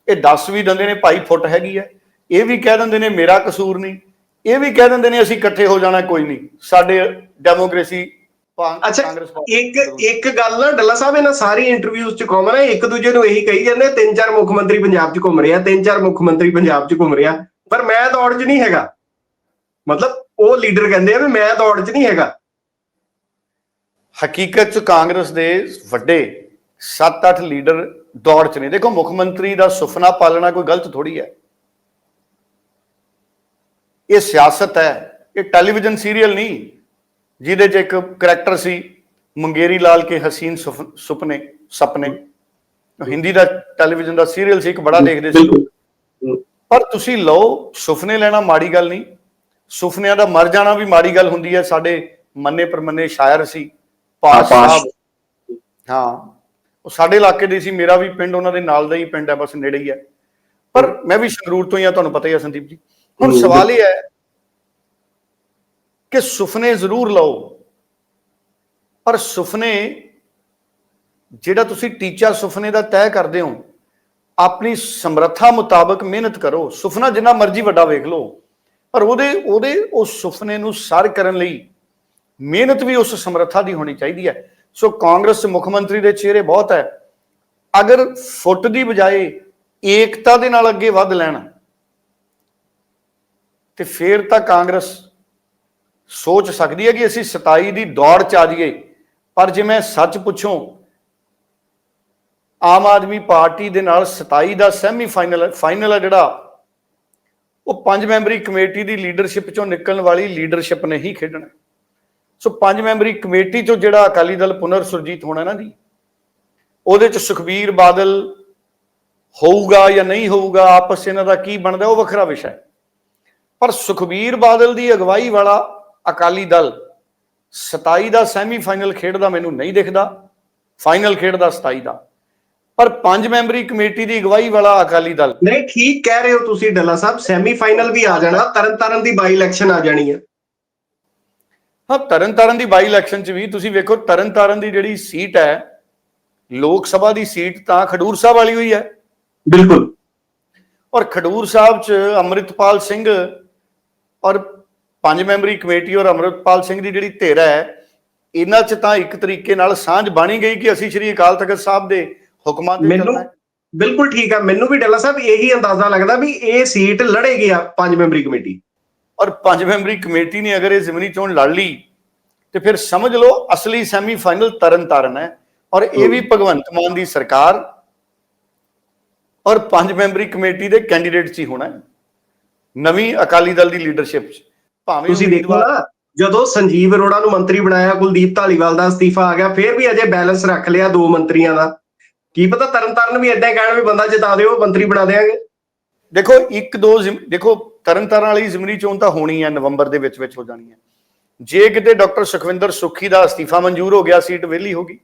ਇਹ ਦੱਸ ਵੀ ਦਿੰਦੇ ਨੇ ਭਾਈ ਫੁੱਟ ਹੈਗੀ ਹੈ। ਇਹ ਵੀ ਕਹਿ ਦਿੰਦੇ ਨੇ ਮੇਰਾ ਕਸੂਰ ਨਹੀਂ। ਇਹ ਵੀ ਕਹਿ ਦਿੰਦੇ ਨੇ ਅਸੀਂ ਇਕੱਠੇ ਹੋ ਜਾਣਾ ਕੋਈ ਨਹੀਂ। ਸਾਡੇ ਡੈਮੋਕ੍ਰੇਸੀ ਅੱਛਾ ਇੱਕ ਇੱਕ ਗੱਲ ਨਾ ਡੱਲਾ ਸਾਹਿਬ ਇਹਨਾਂ ਸਾਰੀ ਇੰਟਰਵਿਊਜ਼ ਚ ਕਾਮਨ ਹੈ ਇੱਕ ਦੂਜੇ ਨੂੰ ਇਹੀ ਕਹੀ ਜਾਂਦੇ ਤਿੰਨ ਚਾਰ ਮੁੱਖ ਮੰਤਰੀ ਪੰਜਾਬ ਚ ਘੁੰਮ ਰਿਹਾ ਤਿੰਨ ਚਾਰ ਮੁੱਖ ਮੰਤਰੀ ਪੰਜਾਬ ਚ ਘੁੰਮ ਰਿਹਾ ਪਰ ਮੈਂ ਦੌੜ ਚ ਨਹੀਂ ਹੈਗਾ। ਮਤਲਬ ਉਹ ਲੀਡਰ ਕਹਿੰਦੇ ਆ ਵੀ ਮੈਂ ਦੌੜ ਚ ਨਹੀਂ ਹੈਗਾ। ਹਕੀਕਤ ਚ ਕਾਂਗਰਸ ਦੇ ਵੱਡੇ 7-8 ਲੀਡਰ ਦੌੜ ਚ ਨੇ। ਦੇਖੋ ਮੁੱਖ ਮੰਤਰੀ ਦਾ ਸੁਪਨਾ ਪਾਲਣਾ ਕੋਈ ਗਲਤ ਥੋੜੀ ਹੈ। ਇਹ ਸਿਆਸਤ ਹੈ। ਇਹ ਟੈਲੀਵਿਜ਼ਨ ਸੀਰੀਅਲ ਨਹੀਂ। ਜਿਹਦੇ ਚ ਇੱਕ ਕਰੈਕਟਰ ਸੀ ਮੰਗੇਰੀ ਲਾਲ ਕੇ ਹਸੀਨ ਸੁਪਨੇ ਸੁਪਨੇ। ਹਿੰਦੀ ਦਾ ਟੈਲੀਵਿਜ਼ਨ ਦਾ ਸੀਰੀਅਲ ਸੀ ਇੱਕ ਬੜਾ ਦੇਖਦੇ ਸੀ। ਪਰ ਤੁਸੀਂ ਲਓ ਸੁਪਨੇ ਲੈਣਾ ਮਾੜੀ ਗੱਲ ਨਹੀਂ। ਸੁਪਨਿਆਂ ਦਾ ਮਰ ਜਾਣਾ ਵੀ ਮਾੜੀ ਗੱਲ ਹੁੰਦੀ ਹੈ। ਸਾਡੇ ਮੰਨੇ ਪਰਮੰਨੇ ਸ਼ਾਇਰ ਸੀ ਪਾਸ਼। ਸਾਹਿਬ। ਹਾਂ ਉਹ ਸਾਡੇ ਇਲਾਕੇ ਦੇ ਸੀ ਮੇਰਾ ਵੀ ਪਿੰਡ ਉਹਨਾਂ ਦੇ ਨਾਲ ਦਾ ਹੀ ਪਿੰਡ ਹੈ ਬਸ ਨੇੜੇ ਹੀ ਹੈ। ਪਰ ਮੈਂ ਵੀ ਸੰਗਰੂਰ ਤੋਂ ਹੀ ਆ ਤੁਹਾਨੂੰ ਪਤਾ ਹੀ ਹੈ ਸੰਦੀਪ ਜੀ। ਹੁਣ ਸਵਾਲ ਇਹ ਹੈ ਕਿ ਸੁਪਨੇ ਜ਼ਰੂਰ ਲਓ। ਪਰ ਸੁਪਨੇ ਜਿਹੜਾ ਤੁਸੀਂ ਟੀਚਾ ਸੁਪਨੇ ਦਾ ਤੈਅ ਕਰਦੇ ਹੋ, ਆਪਣੀ ਸਮਰੱਥਾ ਮੁਤਾਬਕ ਮਿਹਨਤ ਕਰੋ। ਸੁਪਨਾ ਜਿੰਨਾ ਮਰਜ਼ੀ ਵੱਡਾ ਵੇਖ ਲਓ, ਪਰ ਉਹਦੇ ਉਹਦੇ ਉਸ ਸੁਪਨੇ ਨੂੰ ਸਰ ਕਰਨ ਲਈ ਮਿਹਨਤ ਵੀ ਉਸ ਸਮਰੱਥਾ ਦੀ ਹੋਣੀ ਚਾਹੀਦੀ ਹੈ। ਸੋ ਕਾਂਗਰਸ ਮੁੱਖ ਮੰਤਰੀ ਦੇ ਚਿਹਰੇ ਬਹੁਤ ਹੈ। ਅਗਰ ਫੁੱਟ ਦੀ ਬਜਾਏ ਏਕਤਾ ਦੇ ਨਾਲ ਅੱਗੇ ਵੱਧ ਲੈਣ, ਤੇ ਫਿਰ ਤਾਂ ਕਾਂਗਰਸ ਸੋਚ ਸਕਦੀ ਹੈ ਕਿ ਅਸੀਂ 27 ਦੀ ਦੌੜ ਚ ਆ ਜਾਈਏ। ਪਰ ਜੇ ਮੈਂ ਸੱਚ ਪੁੱਛੋ, ਆਮ ਆਦਮੀ ਪਾਰਟੀ ਦੇ ਨਾਲ 27 ਦਾ ਸੈਮੀ ਫਾਈਨਲ ਫਾਈਨਲ ਹੈ ਜਿਹੜਾ, ਉਹ ਪੰਜ ਮੈਂਬਰੀ ਕਮੇਟੀ ਦੀ ਲੀਡਰਸ਼ਿਪ ਚੋਂ ਨਿਕਲਣ ਵਾਲੀ ਲੀਡਰਸ਼ਿਪ ਨੇ ਹੀ ਖੇਡਣਾ। ਸੋ ਪੰਜ ਮੈਂਬਰੀ ਕਮੇਟੀ ਚੋਂ ਜਿਹੜਾ ਅਕਾਲੀ ਦਲ ਪੁਨਰ ਸੁਰਜੀਤ ਹੋਣਾ ਨਾ ਜੀ, ਉਹਦੇ ਚ ਸੁਖਬੀਰ ਬਾਦਲ ਹੋਊਗਾ ਜਾਂ ਨਹੀਂ ਹੋਊਗਾ, ਆਪਸ ਇਹਨਾਂ ਦਾ ਕੀ ਬਣਦਾ, ਉਹ ਵੱਖਰਾ ਵਿਸ਼ਾ ਹੈ। ਪਰ ਸੁਖਬੀਰ ਬਾਦਲ ਦੀ ਅਗਵਾਈ ਵਾਲਾ ਅਕਾਲੀ ਦਲ 27 ਦਾ ਸੈਮੀ ਫਾਈਨਲ ਖੇਡਦਾ ਮੈਨੂੰ ਨਹੀਂ ਦਿਖਦਾ ਫਾਈਨਲ ਖੇਡਦਾ 27 ਦਾ। ਪਰ ਪੰਜ ਮੈਂਬਰੀ ਕਮੇਟੀ ਦੀ ਅਗਵਾਈ ਵਾਲਾ ਅਕਾਲੀ ਦਲ। ਨਹੀਂ ਠੀਕ ਕਹਿ ਰਹੇ ਹੋ ਤੁਸੀਂ ਡੱਲਾ ਸਾਹਿਬ ਸੈਮੀਫਾਈਨਲ ਵੀ ਆ ਜਾਣਾ ਤਰਨਤਾਰਨ ਦੀ ਬਾਈ ਇਲੈਕਸ਼ਨ ਆ ਜਾਣੀ ਹੈ ਹਾਂ ਤਰਨਤਾਰਨ ਦੀ ਬਾਈ ਇਲੈਕਸ਼ਨ 'ਚ ਵੀ ਤੁਸੀਂ ਵੇਖੋ ਤਰਨਤਾਰਨ ਦੀ ਜਿਹੜੀ ਸੀਟ ਹੈ ਲੋਕ ਸਭਾ ਦੀ ਸੀਟ ਤਾਂ ਖਡੂਰ ਸਾਹਿਬ ਵਾਲੀ ਹੋਈ ਹੈ। ਬਿਲਕੁਲ। ਔਰ ਖਡੂਰ ਸਾਹਿਬ 'ਚ ਅੰਮ੍ਰਿਤਪਾਲ ਸਿੰਘ ਔਰ ਪੰਜ ਮੈਂਬਰੀ ਕਮੇਟੀ ਔਰ ਅੰਮ੍ਰਿਤਪਾਲ ਸਿੰਘ ਦੀ ਜਿਹੜੀ ਧਿਰ ਹੈ ਇਹਨਾਂ 'ਚ ਤਾਂ ਇੱਕ ਤਰੀਕੇ ਨਾਲ ਸਾਂਝ ਬਣੀ ਗਈ ਕਿ ਅਸੀਂ ਸ਼੍ਰੀ ਅਕਾਲ ਤਖਤ ਸਾਹਿਬ ਦੇ ਹੁਕਮਾਂ ਤੇ ਚੱਲਣਾ ਹੈ। ਬਿਲਕੁਲ ਠੀਕ ਆ ਮੈਨੂੰ ਵੀ ਡੱਲਾ ਸਾਹਿਬ ਇਹੀ ਅੰਦਾਜ਼ਾ ਲੱਗਦਾ ਵੀ ਇਹ ਸੀਟ ਲੜੇਗੀ ਆ ਪੰਜ ਮੈਂਬਰੀ ਕਮੇਟੀ। ਔਰ ਪੰਜ ਮੈਂਬਰੀ ਕਮੇਟੀ ਨੇ ਅਗਰ ਇਹ ਜ਼ਿਮਨੀ ਚੋਣ ਲੜ ਲਈ ਤੇ ਫਿਰ ਸਮਝ ਲਓ ਅਸਲੀ ਸੈਮੀ ਫਾਈਨਲ ਤਰਨ ਤਾਰਨ ਹੈ ਔਰ ਇਹ ਵੀ ਭਗਵੰਤ ਮਾਨ ਦੀ ਸਰਕਾਰ ਔਰ ਪੰਜ ਮੈਂਬਰੀ ਕਮੇਟੀ ਦੇ ਕੈਂਡੀਡੇਟ ਹੀ ਹੋਣਾ ਹੈ। ਨਵੀਂ ਅਕਾਲੀ ਦਲ ਦੀ ਲੀਡਰਸ਼ਿਪ 'ਚ। ਭਾਵੇਂ ਤੁਸੀਂ ਦੇਖੋ ਨਾ ਜਦੋਂ ਸੰਜੀਵ ਅਰੋੜਾ ਨੂੰ ਮੰਤਰੀ ਬਣਾਇਆ ਕੁਲਦੀਪ ਧਾਲੀਵਾਲ ਦਾ ਅਸਤੀਫਾ ਆ ਗਿਆ ਫਿਰ ਵੀ ਅਜੇ ਬੈਲੈਂਸ ਰੱਖ ਲਿਆ ਦੋ ਮੰਤਰੀਆਂ ਦਾ। ਕੀ ਪਤਾ ਤਰਨਤਾਰਨ ਵੀ ਹੀ ਕਹਿਣ ਵੀ ਬੰਦਾ ਜਿਤਾ ਦਿਓ ਮੰਤਰੀ ਬਣਾ ਦੇਾਂਗੇ ਦੇਖੋ ਇੱਕ ਦੋ ਦੇਖੋ ਤਰਨਤਾਰਨ ਵਾਲੀ ਜ਼ਿਮਨੀ ਚੋਣ ਤਾਂ ਹੋਣੀ ਹੈ ਨਵੰਬਰ ਦੇ ਵਿੱਚ ਵਿੱਚ ਹੋ ਜਾਣੀ ਹੈ ਜੇ ਕਿਤੇ ਡਾਕਟਰ ਸੁਖਵਿੰਦਰ ਸੁੱਖੀ ਦਾ ਅਸਤੀਫਾ ਮਨਜ਼ੂਰ ਹੋ ਗਿਆ ਸੀਟ ਵਿਹਲੀ ਹੋ ਗਈ।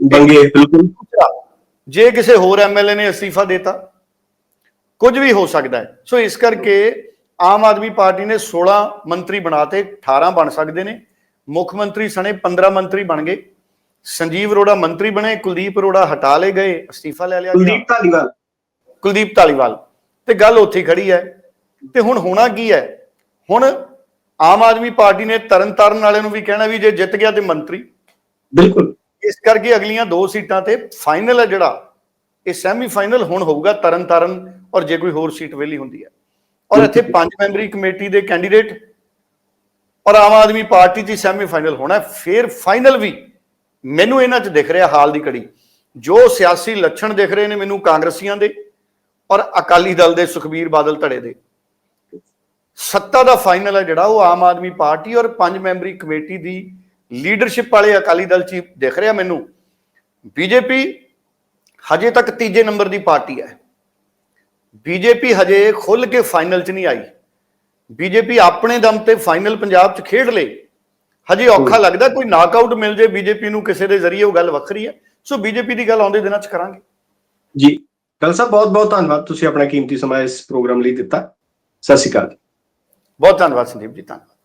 ਬੰਗੇ ਬਿਲਕੁਲ। ਜੇ ਕਿਸੇ ਹੋਰ ਐਮਐਲਏ ਨੇ ਅਸਤੀਫਾ ਦਿੱਤਾ ਕੁਝ ਵੀ ਹੋ ਸਕਦਾ ਹੈ। ਸੋ ਇਸ ਕਰਕੇ ਆਮ ਆਦਮੀ ਪਾਰਟੀ ਨੇ 16 ਮੰਤਰੀ ਬਣਾਤੇ 18 ਬਣ ਸਕਦੇ ਨੇ। ਮੁੱਖ ਮੰਤਰੀ ਸਣੇ 15 ਮੰਤਰੀ ਬਣ ਗਏ। ਸੰਜੀਵ ਅਰੋੜਾ ਮੰਤਰੀ ਬਣੇ ਕੁਲਦੀਪ ਅਰੋੜਾ ਹਟਾ ਲਏ ਗਏ। ਅਸਤੀਫਾ ਲੈ ਲਿਆ ਕੁਲਦੀਪ ਧਾਲੀਵਾਲ। ਕੁਲਦੀਪ ਧਾਲੀਵਾਲ। ਤੇ ਗੱਲ ਉੱਥੇ ਖੜੀ ਹੈ। ਤੇ ਹੁਣ ਹੋਣਾ ਕੀ ਹੈ? ਹੁਣ ਆਮ ਆਦਮੀ ਪਾਰਟੀ ਨੇ ਤਰਨਤਾਰਨ ਵਾਲਿਆਂ ਨੂੰ ਵੀ ਕਹਿਣਾ ਵੀ ਜੇ ਜਿੱਤ ਗਿਆ ਤੇ ਮੰਤਰੀ। ਬਿਲਕੁਲ। ਇਸ ਕਰਕੇ ਅਗਲੀਆਂ ਦੋ ਸੀਟਾਂ ਤੇ ਫਾਈਨਲ ਹੈ ਜਿਹੜਾ। ਇਹ ਸੈਮੀ ਫਾਈਨਲ ਹੁਣ ਹੋਊਗਾ ਤਰਨਤਾਰਨ ਔਰ ਜੇ ਕੋਈ ਹੋਰ ਸੀਟ ਵਿਹਲੀ ਹੁੰਦੀ ਹੈ। ਔਰ ਇੱਥੇ ਪੰਜ ਮੈਂਬਰੀ ਕਮੇਟੀ ਦੇ ਕੈਂਡੀਡੇਟ ਔਰ ਆਮ ਆਦਮੀ ਪਾਰਟੀ ਦੀ ਸੈਮੀ ਫਾਈਨਲ ਹੋਣਾ। ਫਿਰ ਫਾਈਨਲ ਵੀ ਮੈਨੂੰ ਇਹਨਾਂ 'ਚ ਦਿਖ ਰਿਹਾ ਹਾਲ ਦੀ ਘੜੀ। ਜੋ ਸਿਆਸੀ ਲੱਛਣ ਦਿਖ ਰਹੇ ਨੇ ਮੈਨੂੰ ਕਾਂਗਰਸੀਆਂ ਦੇ ਔਰ ਅਕਾਲੀ ਦਲ ਦੇ ਸੁਖਬੀਰ ਬਾਦਲ ਧੜੇ ਦੇ। ਸੱਤਾ ਦਾ ਫਾਈਨਲ ਹੈ ਜਿਹੜਾ ਉਹ ਆਮ ਆਦਮੀ ਪਾਰਟੀ ਔਰ ਪੰਜ ਮੈਂਬਰੀ ਕਮੇਟੀ ਦੀ ਲੀਡਰਸ਼ਿਪ ਵਾਲੇ ਅਕਾਲੀ ਦਲ ਚ ਦਿਖ ਰਿਹਾ ਮੈਨੂੰ। ਬੀਜੇਪੀ ਹਜੇ ਤੱਕ ਤੀਜੇ ਨੰਬਰ ਦੀ ਪਾਰਟੀ ਹੈ। ਬੀਜੇਪੀ ਹਜੇ ਖੁੱਲ ਕੇ ਫਾਈਨਲ ਚ ਨਹੀਂ ਆਈ। ਬੀਜੇਪੀ ਆਪਣੇ ਦਮ ਤੇ ਫਾਈਨਲ ਪੰਜਾਬ ਚ ਖੇਡ ਲੇ ਹਜੇ ਔਖਾ ਲੱਗਦਾ ਕੋਈ ਨਾਕਆਊਟ ਮਿਲ ਜੇ ਬੀਜੇਪੀ ਨੂੰ ਕਿਸੇ ਦੇ ਜ਼ਰੀਏ ਉਹ ਗੱਲ ਵੱਖਰੀ ਹੈ। ਸੋ ਬੀਜੇਪੀ ਦੀ ਗੱਲ ਆਉਂਦੇ ਦਿਨਾਂ ਚ ਕਰਾਂਗੇ। ਜੀ। ਗੱਲ ਸਾਹਿਬ ਬਹੁਤ ਬਹੁਤ ਧੰਨਵਾਦ। ਤੁਸੀਂ ਆਪਣਾ ਕੀਮਤੀ ਸਮਾਂ ਇਸ ਪ੍ਰੋਗਰਾਮ ਲਈ ਦਿੱਤਾ। ਸਤਿ ਸ਼੍ਰੀ ਅਕਾਲ ਬਹੁਤ ਧੰਨਵਾਦ ਸੰਦੀਪ ਜੀ ਧੰਨਵਾਦ।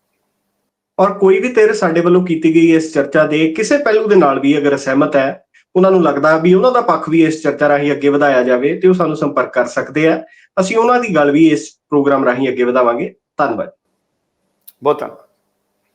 ਔਰ ਕੋਈ ਵੀ ਤੇਰੇ ਸਾਡੇ ਵੱਲੋਂ ਕੀਤੀ ਗਈ ਇਸ ਚਰਚਾ ਦੇ ਕਿਸੇ ਪਹਿਲੂ ਦੇ ਨਾਲ ਵੀ ਅਗਰ ਸਹਿਮਤ ਹੈ ਉਹਨਾਂ ਨੂੰ ਲੱਗਦਾ ਵੀ ਉਹਨਾਂ ਦਾ ਪੱਖ ਵੀ ਇਸ ਚਰਚਾ ਰਾਹੀਂ ਅੱਗੇ ਵਧਾਇਆ ਜਾਵੇ ਤੇ ਉਹ ਸਾਨੂੰ ਸੰਪਰਕ ਕਰ ਸਕਦੇ ਆ। ਅਸੀਂ ਉਹਨਾਂ ਦੀ ਗੱਲ ਵੀ ਇਸ ਪ੍ਰੋਗਰਾਮ ਰਾਹੀਂ ਅੱਗੇ ਵਧਾਵਾਂਗੇ। ਧੰਨਵਾਦ। ਬਹੁਤ ਧੰਨਵਾਦ।